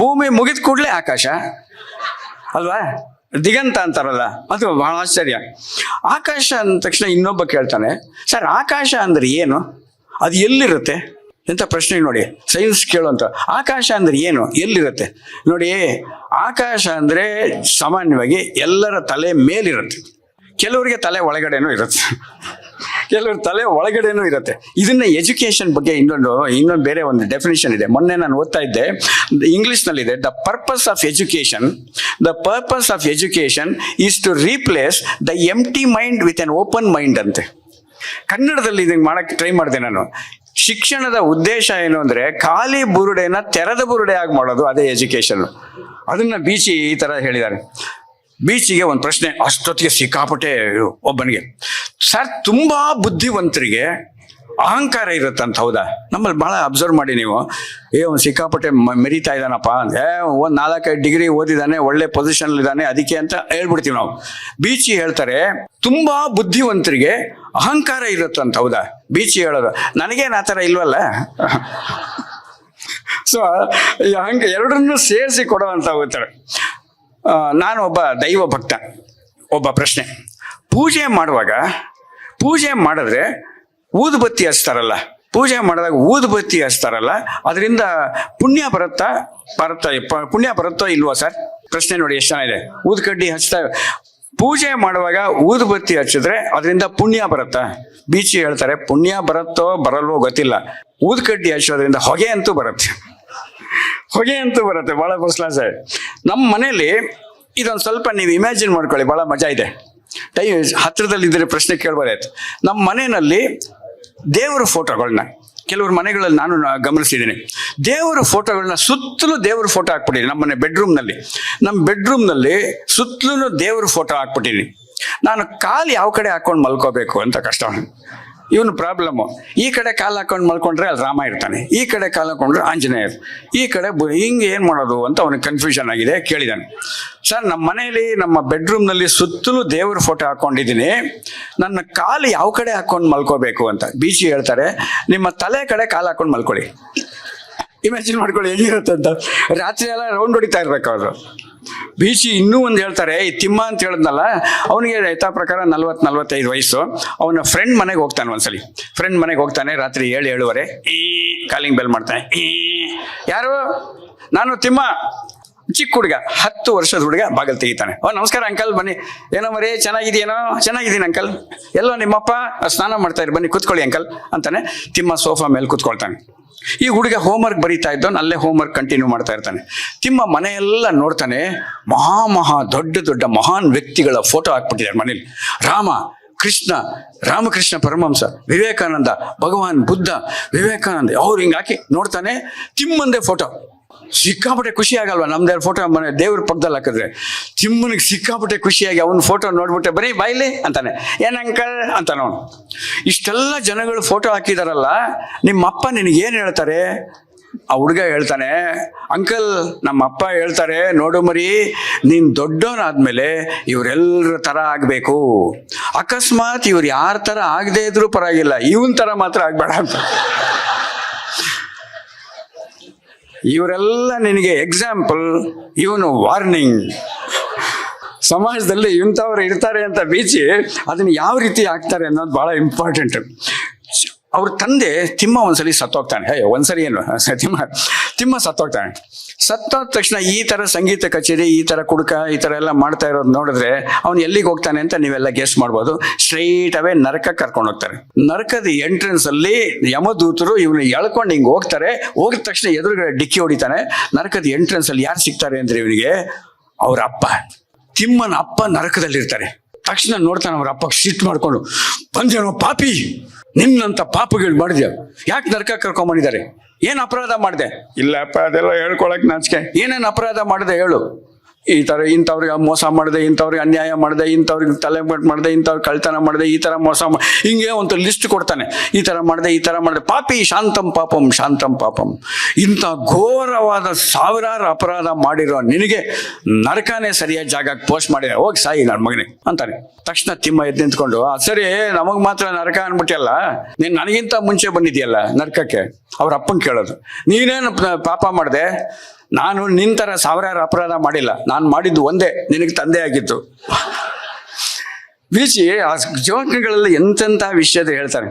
ಭೂಮಿ ಮುಗಿದ ಕೂಡಲೇ ಆಕಾಶ. ಅಲ್ವಾ? ದಿಗಂತ ಅಂತಾರಲ್ಲ, ಅದು ಬಹಳ ಆಶ್ಚರ್ಯ. ಆಕಾಶ ಅಂದ ತಕ್ಷಣ ಇನ್ನೊಬ್ಬ ಕೇಳ್ತಾನೆ, ಸರ್, ಆಕಾಶ ಅಂದ್ರೆ ಏನು? ಅದು ಎಲ್ಲಿರುತ್ತೆ? ಎಂಥ ಪ್ರಶ್ನೆ ನೋಡಿ, ಸೈನ್ಸ್ ಕೇಳುವಂತ ಆಕಾಶ ಅಂದ್ರೆ ಏನು? ಎಲ್ಲಿರುತ್ತೆ? ನೋಡಿ, ಆಕಾಶ ಅಂದ್ರೆ ಸಾಮಾನ್ಯವಾಗಿ ಎಲ್ಲರ ತಲೆ ಮೇಲಿರುತ್ತೆ. ಕೆಲವರಿಗೆ ತಲೆ ಒಳಗಡೆನೂ ಇರುತ್ತೆ. ಕೆಲವ್ರ ತಲೆ ಒಳಗಡೆನೂ ಇರುತ್ತೆ. ಇದನ್ನ ಎಜುಕೇಶನ್ ಬಗ್ಗೆ ಇನ್ನೊಂದು ಇನ್ನೊಂದು ಬೇರೆ ಒಂದು ಡೆಫಿನೇಷನ್ ಇದೆ. ಮೊನ್ನೆ ನಾನು ಓದ್ತಾ ಇದ್ದೆ. ಇಂಗ್ಲಿಷ್ನಲ್ಲಿದೆ the purpose of education the purpose of education is to replace the empty mind with an open mind ಅಂತೆ. ಕನ್ನಡದಲ್ಲಿ ಇದನ್ನ ಮಾಡಕ್ಕೆ ಟ್ರೈ ಮಾಡಿದೆ ನಾನು. ಶಿಕ್ಷಣದ ಉದ್ದೇಶ ಏನು ಅಂದ್ರೆ, ಖಾಲಿ ಬುರುಡೆನ ತೆರೆದ ಬುರುಡೆ ಆಗಿ ಮಾಡೋದು ಅದೇ ಎಜುಕೇಶನ್ ಅದನ್ನ ಬೀಚಿ ಈ ತರ ಹೇಳಿದ್ದಾರೆ ಬೀಚಿಗೆ ಒಂದು ಪ್ರಶ್ನೆ, ಅಷ್ಟೊತ್ತಿಗೆ ಸಿಕ್ಕಾಪಟ್ಟೆ ಒಬ್ಬನಿಗೆ, ಸರ್, ತುಂಬಾ ಬುದ್ಧಿವಂತರಿಗೆ ಅಹಂಕಾರ ಇರುತ್ತಂತ ಹೌದಾ? ನಮ್ಮಲ್ಲಿ ಭಾಳ ಅಬ್ಸರ್ವ್ ಮಾಡಿ ನೀವು. ಏ ಒಂದು ಸಿಕ್ಕಾಪಟ್ಟೆ ಮೆರಿತಾ ಇದ್ದಾನಪ್ಪ. ಅಂದ್ರೆ ಒಂದು ನಾಲ್ಕೈದು ಡಿಗ್ರಿ ಓದಿದ್ದಾನೆ ಒಳ್ಳೆ ಪೊಸಿಷನ್ ಇದ್ದಾನೆ, ಅದಕ್ಕೆ ಅಂತ ಹೇಳ್ಬಿಡ್ತೀವಿ ನಾವು. ಬೀಚಿ ಹೇಳ್ತಾರೆ, ತುಂಬಾ ಬುದ್ಧಿವಂತರಿಗೆ ಅಹಂಕಾರ ಇರುತ್ತಂತ ಹೌದಾ? ಬೀಚಿ ಹೇಳೋದು, ನನಗೇನು ಆ ಥರ ಇಲ್ವಲ್ಲ? ಸೊ ಹಂಗೆ ಎರಡನ್ನೂ ಸೇರಿಸಿ ಕೊಡುವಂತ ಹೋಗ್ತಾರೆ ನಾನು ಒಬ್ಬ ದೈವ ಭಕ್ತ, ಒಬ್ಬ ಪ್ರಶ್ನೆ. ಪೂಜೆ ಮಾಡುವಾಗ, ಪೂಜೆ ಮಾಡಿದ್ರೆ ಊದುಬತ್ತಿ ಹಚ್ತಾರಲ್ಲ, ಪೂಜೆ ಮಾಡಿದಾಗ ಊದುಬತ್ತಿ ಹಚ್ತಾರಲ್ಲ, ಅದರಿಂದ ಪುಣ್ಯ ಬರುತ್ತಾ ಬರುತ್ತಾ ಪುಣ್ಯ ಬರುತ್ತೋ ಇಲ್ವಾ ಸರ್? ಪ್ರಶ್ನೆ ನೋಡಿ ಎಷ್ಟು ಚೆನ್ನಾಗಿದೆ ಊದುಕಡ್ಡಿ ಹಚ್ತಾ, ಪೂಜೆ ಮಾಡುವಾಗ ಊದುಬತ್ತಿ ಹಚ್ಚಿದ್ರೆ ಅದರಿಂದ ಪುಣ್ಯ ಬರುತ್ತಾ? ಬೀಚಿ ಹೇಳ್ತಾರೆ, ಪುಣ್ಯ ಬರುತ್ತೋ ಬರಲ್ವೋ ಗೊತ್ತಿಲ್ಲ. ಊದುಕಡ್ಡಿ ಹಚ್ಚೋದ್ರಿಂದ ಹೊಗೆ ಅಂತೂ ಬರುತ್ತೆ. ಹೊಗೆ ಅಂತೂ ಬರುತ್ತೆ ಭಾಳ ಕ್ಲಾಸ್ ನಮ್ಮ ಮನೆಯಲ್ಲಿ ಇದೊಂದು ಸ್ವಲ್ಪ ನೀವು ಇಮ್ಯಾಜಿನ್ ಮಾಡ್ಕೊಳ್ಳಿ ಭಾಳ ಮಜಾ ಇದೆ. ಟೈ ಹತ್ತಿರದಲ್ಲಿದ್ದರೆ ಪ್ರಶ್ನೆ ಕೇಳಬಾರಾಯ್ತು ನಮ್ಮ ಮನೆಯಲ್ಲಿ ದೇವರ ಫೋಟೋಗಳನ್ನ ಕೆಲವರು ಮನೆಗಳಲ್ಲಿ ನಾನು ಗಮನಿಸಿದ್ದೀನಿ. ದೇವರ ಫೋಟೋಗಳನ್ನ ಸುತ್ತಲೂ ದೇವರ ಫೋಟೋ ಹಾಕ್ಬಿಟ್ಟಿದ್ದೀನಿ ನಮ್ಮ ಮನೆ ಬೆಡ್ರೂಮ್ನಲ್ಲಿ ನಮ್ಮ ಬೆಡ್ರೂಮ್ನಲ್ಲಿ ಸುತ್ತಲೂ ದೇವರ ಫೋಟೋ ಹಾಕ್ಬಿಟ್ಟಿದ್ದೀನಿ ನಾನು ಕಾಲು ಯಾವ ಕಡೆ ಹಾಕೊಂಡು ಮಲ್ಕೋಬೇಕು ಅಂತ ಕಷ್ಟ. ಇವನು ಪ್ರಾಬ್ಲಮ್ಮು ಈ ಕಡೆ ಕಾಲು ಹಾಕೊಂಡು ಮಲ್ಕೊಂಡ್ರೆ ಅಲ್ಲಿ ರಾಮ ಇರ್ತಾನೆ. ಈ ಕಡೆ ಕಾಲು ಹಾಕೊಂಡ್ರೆ ಆಂಜನೇಯ ಈ ಕಡೆ ಬು- ಹಿಂಗೆ ಏನು ಮಾಡೋದು ಅಂತ ಅವನಿಗೆ ಕನ್ಫ್ಯೂಷನ್ ಆಗಿದೆ ಕೇಳಿದಾನೆ. ಸರ್ ನಮ್ಮ ಮನೆಯಲ್ಲಿ, ನಮ್ಮ ಬೆಡ್ರೂಮ್ನಲ್ಲಿ ಸುತ್ತಲೂ ದೇವ್ರ ಫೋಟೋ ಹಾಕೊಂಡಿದ್ದೀನಿ. ನನ್ನ ಕಾಲು ಯಾವ ಕಡೆ ಹಾಕೊಂಡು ಮಲ್ಕೋಬೇಕು ಅಂತ. ಬೀಚಿ ಹೇಳ್ತಾರೆ, ನಿಮ್ಮ ತಲೆ ಕಡೆ ಕಾಲು ಹಾಕೊಂಡು ಮಲ್ಕೊಳ್ಳಿ ಇಮ್ಯಾಜಿನ್ ಮಾಡ್ಕೊಳ್ಳಿ, ಹೇಗಿರುತ್ತೆ ಅಂತ. ರಾತ್ರಿ ಎಲ್ಲ ರೌಂಡ್ ಹೊಡಿತಾ ಇರ್ಬೇಕು ಅವರು. ಬೀಚಿ ಇನ್ನೂ ಒಂದು ಹೇಳ್ತಾರೆ ಈ ತಿಮ್ಮ ಅಂತ ಹೇಳಿದ್ನಲ್ಲ, ಅವನಿಗೆ ಯಥಾ ಪ್ರಕಾರ ನಲ್ವತ್ತು ನಲ್ವತ್ತೈದು ವಯಸ್ಸು. ಅವನ ಫ್ರೆಂಡ್ ಮನೆಗೆ ಹೋಗ್ತಾನೆ ಒಂದ್ಸಲಿ. ಫ್ರೆಂಡ್ ಮನೆಗೆ ಹೋಗ್ತಾನೆ ರಾತ್ರಿ ಏಳು, ಏಳುವರೆ. ಈ ಕಾಲಿಂಗ್ ಬೆಲ್ ಮಾಡ್ತಾನೆ. ಈ, ಯಾರು? ನಾನು ತಿಮ್ಮ. ಚಿಕ್ಕ ಹುಡುಗ, ಹತ್ತು ವರ್ಷದ ಹುಡುಗ ಬಾಗಿಲು ತೆಗಿತಾನೆ. ಓ, ನಮಸ್ಕಾರ ಅಂಕಲ್, ಬನ್ನಿ. ಏನೋ ಮರಿ, ಚೆನ್ನಾಗಿದೆಯೇನೋ? ಚೆನ್ನಾಗಿದ್ದೀನಿ ಅಂಕಲ್. ಎಲ್ಲೋ ನಿಮ್ಮಪ್ಪ, ಸ್ನಾನ ಮಾಡ್ತಾ ಇರಿ, ಬನ್ನಿ, ಕೂತ್ಕೊಳ್ಳಿ ಅಂಕಲ್ ಅಂತಾನೆ ತಿಮ್ಮ ಸೋಫಾ ಮೇಲೆ ಕೂತ್ಕೊಳ್ತಾನೆ. ಈ ಹುಡುಗ ಹೋಮ್ವರ್ಕ್ ಬರೀತಾ ಇದ್ದವನು ಅಲ್ಲೇ ಹೋಮ್ವರ್ಕ್ ಕಂಟಿನ್ಯೂ ಮಾಡ್ತಾ ಇರ್ತಾನೆ. ತಿಮ್ಮ ಮನೆಯೆಲ್ಲ ನೋಡ್ತಾನೆ, ಮಹಾ ಮಹಾ ದೊಡ್ಡ ದೊಡ್ಡ ಮಹಾನ್ ವ್ಯಕ್ತಿಗಳ ಫೋಟೋ ಹಾಕ್ಬಿಟ್ಟಿದ್ದಾರೆ ಮನೇಲಿ. ರಾಮ, ಕೃಷ್ಣ, ರಾಮಕೃಷ್ಣ ಪರಮಹಂಸ, ವಿವೇಕಾನಂದ, ಭಗವಾನ್ ಬುದ್ಧ, ವಿವೇಕಾನಂದ, ಅವ್ರು ಹಿಂಗೆ ಹಾಕಿ ನೋಡ್ತಾನೆ, ತಿಮ್ಮಂದೇ ಫೋಟೋ ಸಿಕ್ಕಾಪಟ್ಟೆ ಖುಷಿ ಆಗಲ್ವ ನಮ್ದೇ ಫೋಟೋ ಮನೆ ದೇವ್ರ ಪಕ್ಕದಲ್ಲಿ ಹಾಕಿದ್ರೆ. ತಿಮ್ಮನಿಗೆ ಸಿಕ್ಕಾಪಟ್ಟೆ ಖುಷಿಯಾಗಿ ಅವನ ಫೋಟೋ ನೋಡ್ಬಿಟ್ಟೆ ಬರೀ ಬಾಯ್ಲಿ ಅಂತಾನೆ. ಏನ್ ಅಂಕಲ್ ಅಂತಾನ ಅವನು. ಇಷ್ಟೆಲ್ಲ ಜನಗಳು ಫೋಟೋ ಹಾಕಿದಾರಲ್ಲ, ನಿಮ್ಮ ಅಪ್ಪ ನಿನಗೆ ಏನು ಹೇಳ್ತಾರೆ? ಆ ಹುಡುಗ ಹೇಳ್ತಾನೆ ಅಂಕಲ್ ನಮ್ಮ ಅಪ್ಪ ಹೇಳ್ತಾರೆ, ನೋಡು ಮರಿ, ನೀನ್ ದೊಡ್ಡವನಾದ್ಮೇಲೆ ಇವರೆಲ್ಲರ ತರ ಆಗ್ಬೇಕು. ಅಕಸ್ಮಾತ್ ಇವ್ರು ಯಾರ ತರ ಆಗದೆ ಇದ್ರೂ ಪರವಾಗಿಲ್ಲ, ಇವನ್ ತರ ಮಾತ್ರ ಆಗ್ಬೇಡ ಅಂತ. ಇವರೆಲ್ಲ ನಿನಗೆ ಎಕ್ಸಾಂಪಲ್ ಇವನು ವಾರ್ನಿಂಗ್ ಸಮಾಜದಲ್ಲಿ ಇಂಥವ್ರು ಇರ್ತಾರೆ ಅಂತ ಬೀಚಿ ಅದನ್ನು ಯಾವ ರೀತಿ ಆಗ್ತಾರೆ ಅನ್ನೋದು ಭಾಳ ಇಂಪಾರ್ಟೆಂಟ್ ಅವ್ರ ತಂದೆ ತಿಮ್ಮ ಒಂದ್ಸಲಿ ಸತ್ತೋಗ್ತಾನೆ. ಹೇ ಒಂದ್ಸರಿ ಏನು? ತಿಮ್ಮ ತಿಮ್ಮ ಸತ್ತೋಗ್ತಾನೆ. ಸತ್ತೋದ ತಕ್ಷಣ ಈ ತರ ಸಂಗೀತ ಕಚೇರಿ, ಈ ತರ ಕುಡುಕ, ಈ ತರ ಎಲ್ಲ ಮಾಡ್ತಾ ಇರೋದು ನೋಡಿದ್ರೆ ಅವ್ನು ಎಲ್ಲಿಗೆ ಹೋಗ್ತಾನೆ ಅಂತ ನೀವೆಲ್ಲ ಗೆಸ್ ಮಾಡ್ಬೋದು. ಸ್ಟ್ರೈಟ್ ಅವೇ ನರಕ ಕರ್ಕೊಂಡು ಹೋಗ್ತಾರೆ. ನರಕದ ಎಂಟ್ರೆನ್ಸ್ ಅಲ್ಲಿ ಯಮದೂತರು ಇವನು ಎಳ್ಕೊಂಡು ಹಿಂಗೆ ಹೋಗ್ತಾರೆ. ಹೋಗಿದ ತಕ್ಷಣ ಎದುರುಗಡೆ ಡಿಕ್ಕಿ ಹೊಡಿತಾನೆ. ನರಕದ ಎಂಟ್ರೆನ್ಸ್ ಅಲ್ಲಿ ಯಾರು ಸಿಗ್ತಾರೆ ಅಂದ್ರೆ ಇವನಿಗೆ? ಅವ್ರ ಅಪ್ಪ. ತಿಮ್ಮನ ಅಪ್ಪ ನರಕದಲ್ಲಿರ್ತಾರೆ. ತಕ್ಷಣ ನೋಡ್ತಾನೆ ಅವ್ರ ಅಪ್ಪ, ಸಿಟ್ಟು ಮಾಡ್ಕೊಂಡು, ಬಂದೇನೋ ಪಾಪಿ. ನಿನ್ನಂತ ಪಾಪಗಳು ಮಾಡಿದ್ಯ ಯಾಕೆ ನರಕ ಕರ್ಕೊಂಬಂದಿದ್ದಾರೆ ಏನ್ ಅಪರಾಧ ಮಾಡಿದೆ? ಇಲ್ಲಪ್ಪ ಅದೆಲ್ಲ ಹೇಳ್ಕೊಳಕ್ ನಾಚಿಕೆ. ಏನೇನು ಅಪರಾಧ ಮಾಡಿದೆ ಹೇಳು. ಈ ತರ ಇಂಥವ್ರಿಗೆ ಮೋಸ ಮಾಡಿದೆ ಇಂಥವ್ರಿಗೆ ಅನ್ಯಾಯ ಮಾಡಿದೆ ಇಂಥವ್ರಿಗೆ ತಲೆ ಮಾಡಿದೆ ಇಂಥವ್ರಿಗೆ ಕಳ್ತನ ಮಾಡಿದೆ ಈ ತರ ಮೋಸ ಹಿಂಗೆ ಒಂದು ಲಿಸ್ಟ್ ಕೊಡ್ತಾನೆ. ಈ ತರ ಮಾಡಿದೆ ಈ ತರ ಮಾಡಿದೆ. ಪಾಪಿ ಶಾಂತಂ ಪಾಪಂ ಶಾಂತಂ ಪಾಪಂ. ಇಂಥ ಘೋರವಾದ ಸಾವಿರಾರು ಅಪರಾಧ ಮಾಡಿರೋ ನಿನಗೆ ನರಕನೇ ಸರಿಯಾದ ಜಾಗಕ್ಕೆ ಪೋಸ್ಟ್ ಮಾಡಿದೆ ಹೋಗಿ ಸಾಯಿ ನನ್ನ ಮಗನೇ ಅಂತಾನೆ. ತಕ್ಷಣ ತಿಮ್ಮ ಎದ್ದು ನಿಂತ್ಕೊಂಡು "ಆ, ಸರಿ ನಮಗೆ ಮಾತ್ರ ನರಕ ಅನ್ಬಿಟ್ಟಿಯಲ್ಲ ನೀನು ನನಗಿಂತ ಮುಂಚೆ ಬಂದಿದ್ಯಲ್ಲ ನರಕಕ್ಕೆ? ಅವ್ರ ಅಪ್ಪನ ಕೇಳೋದು. ನೀನೇನು ಪಾಪ ಮಾಡಿದೆ? ನಾನು ನಿಂತರ ಸಾವಿರಾರು ಅಪರಾಧ ಮಾಡಿಲ್ಲ. ನಾನು ಮಾಡಿದ್ದು ಒಂದೇ. ನಿನಗೆ ತಂದೆ ಆಗಿತ್ತು ಬೀಚಿ ಆ ಜೋಕಗಳಲ್ಲಿ ಎಂತೆಂಥ ವಿಷಯದ ಹೇಳ್ತಾರೆ.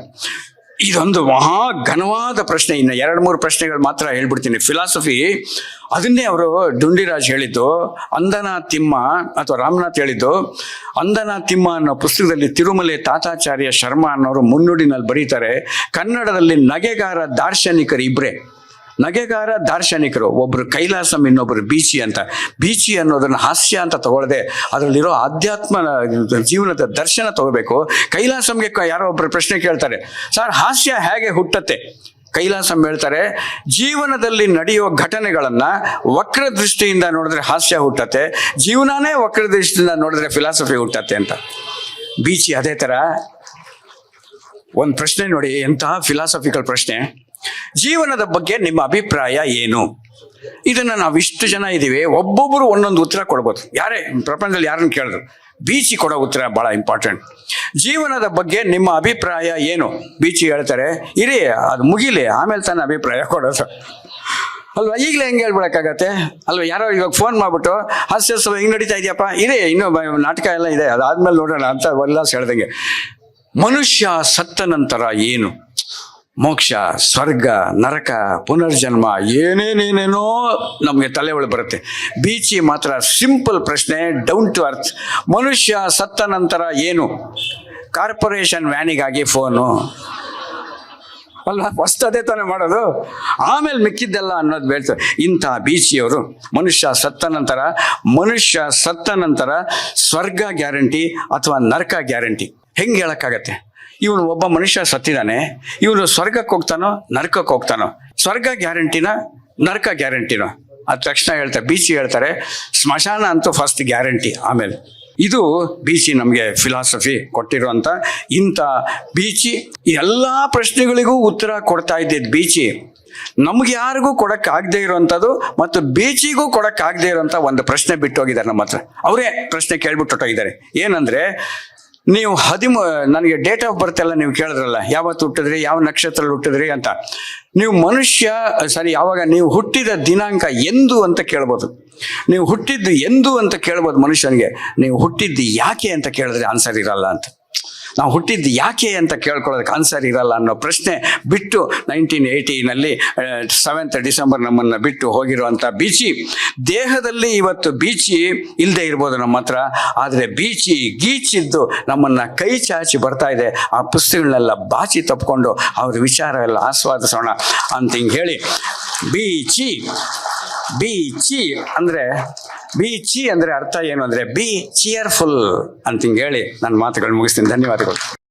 ಇದೊಂದು ಮಹಾ ಘನವಾದ ಪ್ರಶ್ನೆ. ಇನ್ನು ಎರಡು ಮೂರು ಪ್ರಶ್ನೆಗಳು ಮಾತ್ರ ಹೇಳ್ಬಿಡ್ತೀನಿ. ಫಿಲಾಸಫಿ ಅದನ್ನೇ ಅವರು ಡುಂಡಿರಾಜ್ ಹೇಳಿದ್ದು. ಅಂದನ ತಿಮ್ಮ ಅಥವಾ ರಾಮನಾಥ್ ಹೇಳಿದ್ದು. ಅಂದನ ತಿಮ್ಮ ಅನ್ನೋ ಪುಸ್ತಕದಲ್ಲಿ ತಿರುಮಲೆ ತಾತಾಚಾರ್ಯ ಶರ್ಮಾ ಅನ್ನೋರು ಮುನ್ನುಡಿನಲ್ಲಿ ಬರೀತಾರೆ. ಕನ್ನಡದಲ್ಲಿ ನಗೆಗಾರ ದಾರ್ಶನಿಕರು ಇಬ್ಬರೇ ನಗೆಗಾರ ದಾರ್ಶನಿಕರು, ಒಬ್ರು ಕೈಲಾಸಂ ಇನ್ನೊಬ್ಬರು ಬೀಚಿ ಅಂತ. ಬೀಚಿ ಅನ್ನೋದನ್ನ ಹಾಸ್ಯ ಅಂತ ತಗೊಳ್ಳದೆ ಅದರಲ್ಲಿರೋ ಆಧ್ಯಾತ್ಮ ಜೀವನದ ದರ್ಶನ ತಗೋಬೇಕು. ಕೈಲಾಸಂಗೆ ಯಾರೋ ಒಬ್ಬರು ಪ್ರಶ್ನೆ ಕೇಳ್ತಾರೆ, ಸರ್, ಹಾಸ್ಯ ಹೇಗೆ ಹುಟ್ಟತ್ತೆ? ಕೈಲಾಸಂ ಹೇಳ್ತಾರೆ, ಜೀವನದಲ್ಲಿ ನಡೆಯುವ ಘಟನೆಗಳನ್ನ ವಕ್ರ ದೃಷ್ಟಿಯಿಂದ ನೋಡಿದ್ರೆ ಹಾಸ್ಯ ಹುಟ್ಟತ್ತೆ, ಜೀವನನೇ ವಕ್ರ ದೃಷ್ಟಿಯಿಂದ ನೋಡಿದ್ರೆ ಫಿಲಾಸಫಿ ಹುಟ್ಟತ್ತೆ ಅಂತ. ಬೀಚಿ ಅದೇ ಥರ ಒಂದು ಪ್ರಶ್ನೆ ನೋಡಿ, ಎಂತಹ ಫಿಲಾಸಫಿಕಲ್ ಪ್ರಶ್ನೆ. ಜೀವನದ ಬಗ್ಗೆ ನಿಮ್ಮ ಅಭಿಪ್ರಾಯ ಏನು? ಇದನ್ನ ನಾವು ಇಷ್ಟು ಜನ ಇದ್ದೀವಿ ಒಬ್ಬೊಬ್ಬರು ಒಂದೊಂದು ಉತ್ತರ ಕೊಡ್ಬೋದು. ಯಾರೇ, ಪ್ರಪಂಚದಲ್ಲಿ ಯಾರನ್ನು ಕೇಳಿದ್ರು. ಬೀಚಿ ಕೊಡೋ ಉತ್ತರ ಬಹಳ ಇಂಪಾರ್ಟೆಂಟ್ ಜೀವನದ ಬಗ್ಗೆ ನಿಮ್ಮ ಅಭಿಪ್ರಾಯ ಏನು? ಬೀಚಿ ಹೇಳ್ತಾರೆ. ಇರಿ, ಅದು ಮುಗಿಲಿ. ಆಮೇಲೆ ತನ್ನ ಅಭಿಪ್ರಾಯ ಕೊಡೋದು ಅಲ್ವಾ? ಈಗಲೇ ಹೆಂಗೆ ಹೇಳ್ಬಿಡೋಕ್ಕಾಗತ್ತೆ? ಅಲ್ವಾ? ಯಾರೋ ಇವಾಗ ಫೋನ್ ಮಾಡಿಬಿಟ್ಟು ಹಾಸ್ಯೋತ್ಸವ ಹಿಂಗೆ ನಡೀತಾ ಇದೆಯಪ್ಪ? ಇರೇ, ಇನ್ನೂ ನಾಟಕ ಎಲ್ಲ ಇದೆ. ಅದಾದ್ಮೇಲೆ ನೋಡೋಣ ಅಂತ ಉಲ್ಲಾಸ ಹೇಳ್ದಂಗೆ. ಮನುಷ್ಯ ಸತ್ತ ನಂತರ ಏನು? ಮೋಕ್ಷ, ಸ್ವರ್ಗ, ನರಕ, ಪುನರ್ಜನ್ಮ, ಏನೇನೇನೇನೋ ನಮಗೆ ತಲೆ ಒಳಗೆ ಬರುತ್ತೆ. ಬೀಚಿ ಮಾತ್ರ ಸಿಂಪಲ್ ಪ್ರಶ್ನೆ ಡೌನ್ ಟು ಅರ್ತ್ ಮನುಷ್ಯ ಸತ್ತ ನಂತರ ಏನು? ಕಾರ್ಪೊರೇಷನ್ ವ್ಯಾನಿಗಾಗಿ ಫೋನು. ಅಲ್ಲ ಫಸ್ಟ್ ಅದೇ ತಾನೇ ಮಾಡೋದು. ಆಮೇಲೆ ಮಿಕ್ಕಿದ್ದೆಲ್ಲ ಅನ್ನೋದು ಹೇಳ್ತಾರೆ ಇಂಥ ಬೀಚಿಯವರು ಮನುಷ್ಯ ಸತ್ತ ನಂತರ, ಮನುಷ್ಯ ಸತ್ತ ನಂತರ ಸ್ವರ್ಗ ಗ್ಯಾರಂಟಿ ಅಥವಾ ನರಕ ಗ್ಯಾರಂಟಿ. ಹೆಂಗೆ ಹೇಳಕ್ಕಾಗತ್ತೆ? ಇವನು ಒಬ್ಬ ಮನುಷ್ಯ ಸತ್ತಿದ್ದಾನೆ ಇವನು ಸ್ವರ್ಗಕ್ಕೆ ಹೋಗ್ತಾನೋ, ನರಕಕ್ಕೆ ಹೋಗ್ತಾನೋ. ಸ್ವರ್ಗ ಗ್ಯಾರಂಟಿನ, ನರಕ ಗ್ಯಾರಂಟಿನೋ? ಅದ ತಕ್ಷಣ ಹೇಳ್ತಾರೆ ಬೀಚಿ ಹೇಳ್ತಾರೆ, ಸ್ಮಶಾನ ಅಂತೂ ಫಸ್ಟ್ ಗ್ಯಾರಂಟಿ, ಆಮೇಲೆ. ಇದು ಬೀಚಿ ನಮಗೆ ಫಿಲಾಸಫಿ ಕೊಟ್ಟಿರುವಂಥ ಇಂಥ ಬೀಚಿ ಎಲ್ಲ ಪ್ರಶ್ನೆಗಳಿಗೂ ಉತ್ತರ ಕೊಡ್ತಾ ಇದ್ದಿದ್ದು ಬೀಚಿ ನಮ್ಗೆ ಯಾರಿಗೂ ಕೊಡೋಕ್ಕಾಗದೇ ಇರುವಂಥದ್ದು ಮತ್ತು ಬೀಚಿಗೂ ಕೊಡೋಕ್ಕಾಗದೇ ಇರುವಂಥ ಒಂದು ಪ್ರಶ್ನೆ ಬಿಟ್ಟೋಗಿದ್ದಾರೆ ನಮ್ಮ ಹತ್ರ. ಅವರೇ ಪ್ರಶ್ನೆ ಕೇಳ್ಬಿಟ್ಟು ಹೊಟ್ಟೋಗಿದ್ದಾರೆ ಏನಂದ್ರೆ ನೀವು ಹದಿಮೂ ನನಗೆ ಡೇಟ್ ಆಫ್ ಬರ್ತ್ ಎಲ್ಲ ನೀವು ಕೇಳಿದ್ರಲ್ಲ, ಯಾವತ್ತು ಹುಟ್ಟಿದ್ರಿ, ಯಾವ ನಕ್ಷತ್ರದಲ್ಲಿ ಹುಟ್ಟಿದ್ರಿ ಅಂತ. ನೀವು ಮನುಷ್ಯ, ಸರಿ ಯಾವಾಗ ನೀವು ಹುಟ್ಟಿದ ದಿನಾಂಕ ಎಂದು ಅಂತ ಕೇಳ್ಬೋದು. ನೀವು ಹುಟ್ಟಿದ್ದು ಎಂದು ಅಂತ ಕೇಳ್ಬೋದು ಮನುಷ್ಯನಿಗೆ. ನೀವು ಹುಟ್ಟಿದ್ದು ಯಾಕೆ ಅಂತ ಕೇಳಿದ್ರೆ ಆನ್ಸರ್ ಇರಲ್ಲ ಅಂತ. ನಾವು ಹುಟ್ಟಿದ್ದು ಯಾಕೆ ಅಂತ ಕೇಳ್ಕೊಳ್ಳೋದಕ್ಕೆ ಆನ್ಸರ್ ಇರಲ್ಲ ಅನ್ನೋ ಪ್ರಶ್ನೆ ಬಿಟ್ಟು ನೈನ್ಟೀನ್ ಏಯ್ಟಿನಲ್ಲಿ ಸೆವೆಂತ್ ಡಿಸೆಂಬರ್ ನಮ್ಮನ್ನು ಬಿಟ್ಟು ಹೋಗಿರುವಂಥ ಬೀಚಿ ದೇಹದಲ್ಲಿ ಇವತ್ತು ಬೀಚಿ ಇಲ್ಲದೆ ಇರ್ಬೋದು ನಮ್ಮ ಹತ್ರ, ಆದರೆ ಬೀಚಿ ಗೀಚಿದ್ದು ನಮ್ಮನ್ನು ಕೈ ಚಾಚಿ ಬರ್ತಾ ಇದೆ. ಆ ಪುಸ್ತಕಗಳನ್ನೆಲ್ಲ ಬಾಚಿ ತಪ್ಪಿಕೊಂಡು ಅವ್ರ ವಿಚಾರ ಎಲ್ಲ ಆಸ್ವಾದಿಸೋಣ ಅಂತ ಹಿಂಗೆ ಹೇಳಿ. ಬೀಚಿ ಬೀಚಿ ಅಂದರೆ ಚಿ ಅಂದರೆ ಅರ್ಥ ಏನು ಅಂದರೆ, ಬಿ ಚಿಯರ್ಫುಲ್ ಅಂತ ಹಿಂಗೆ ಹೇಳಿ ನನ್ನ ಮಾತುಗಳು ಮುಗಿಸ್ತೀನಿ. ಧನ್ಯವಾದಗಳು.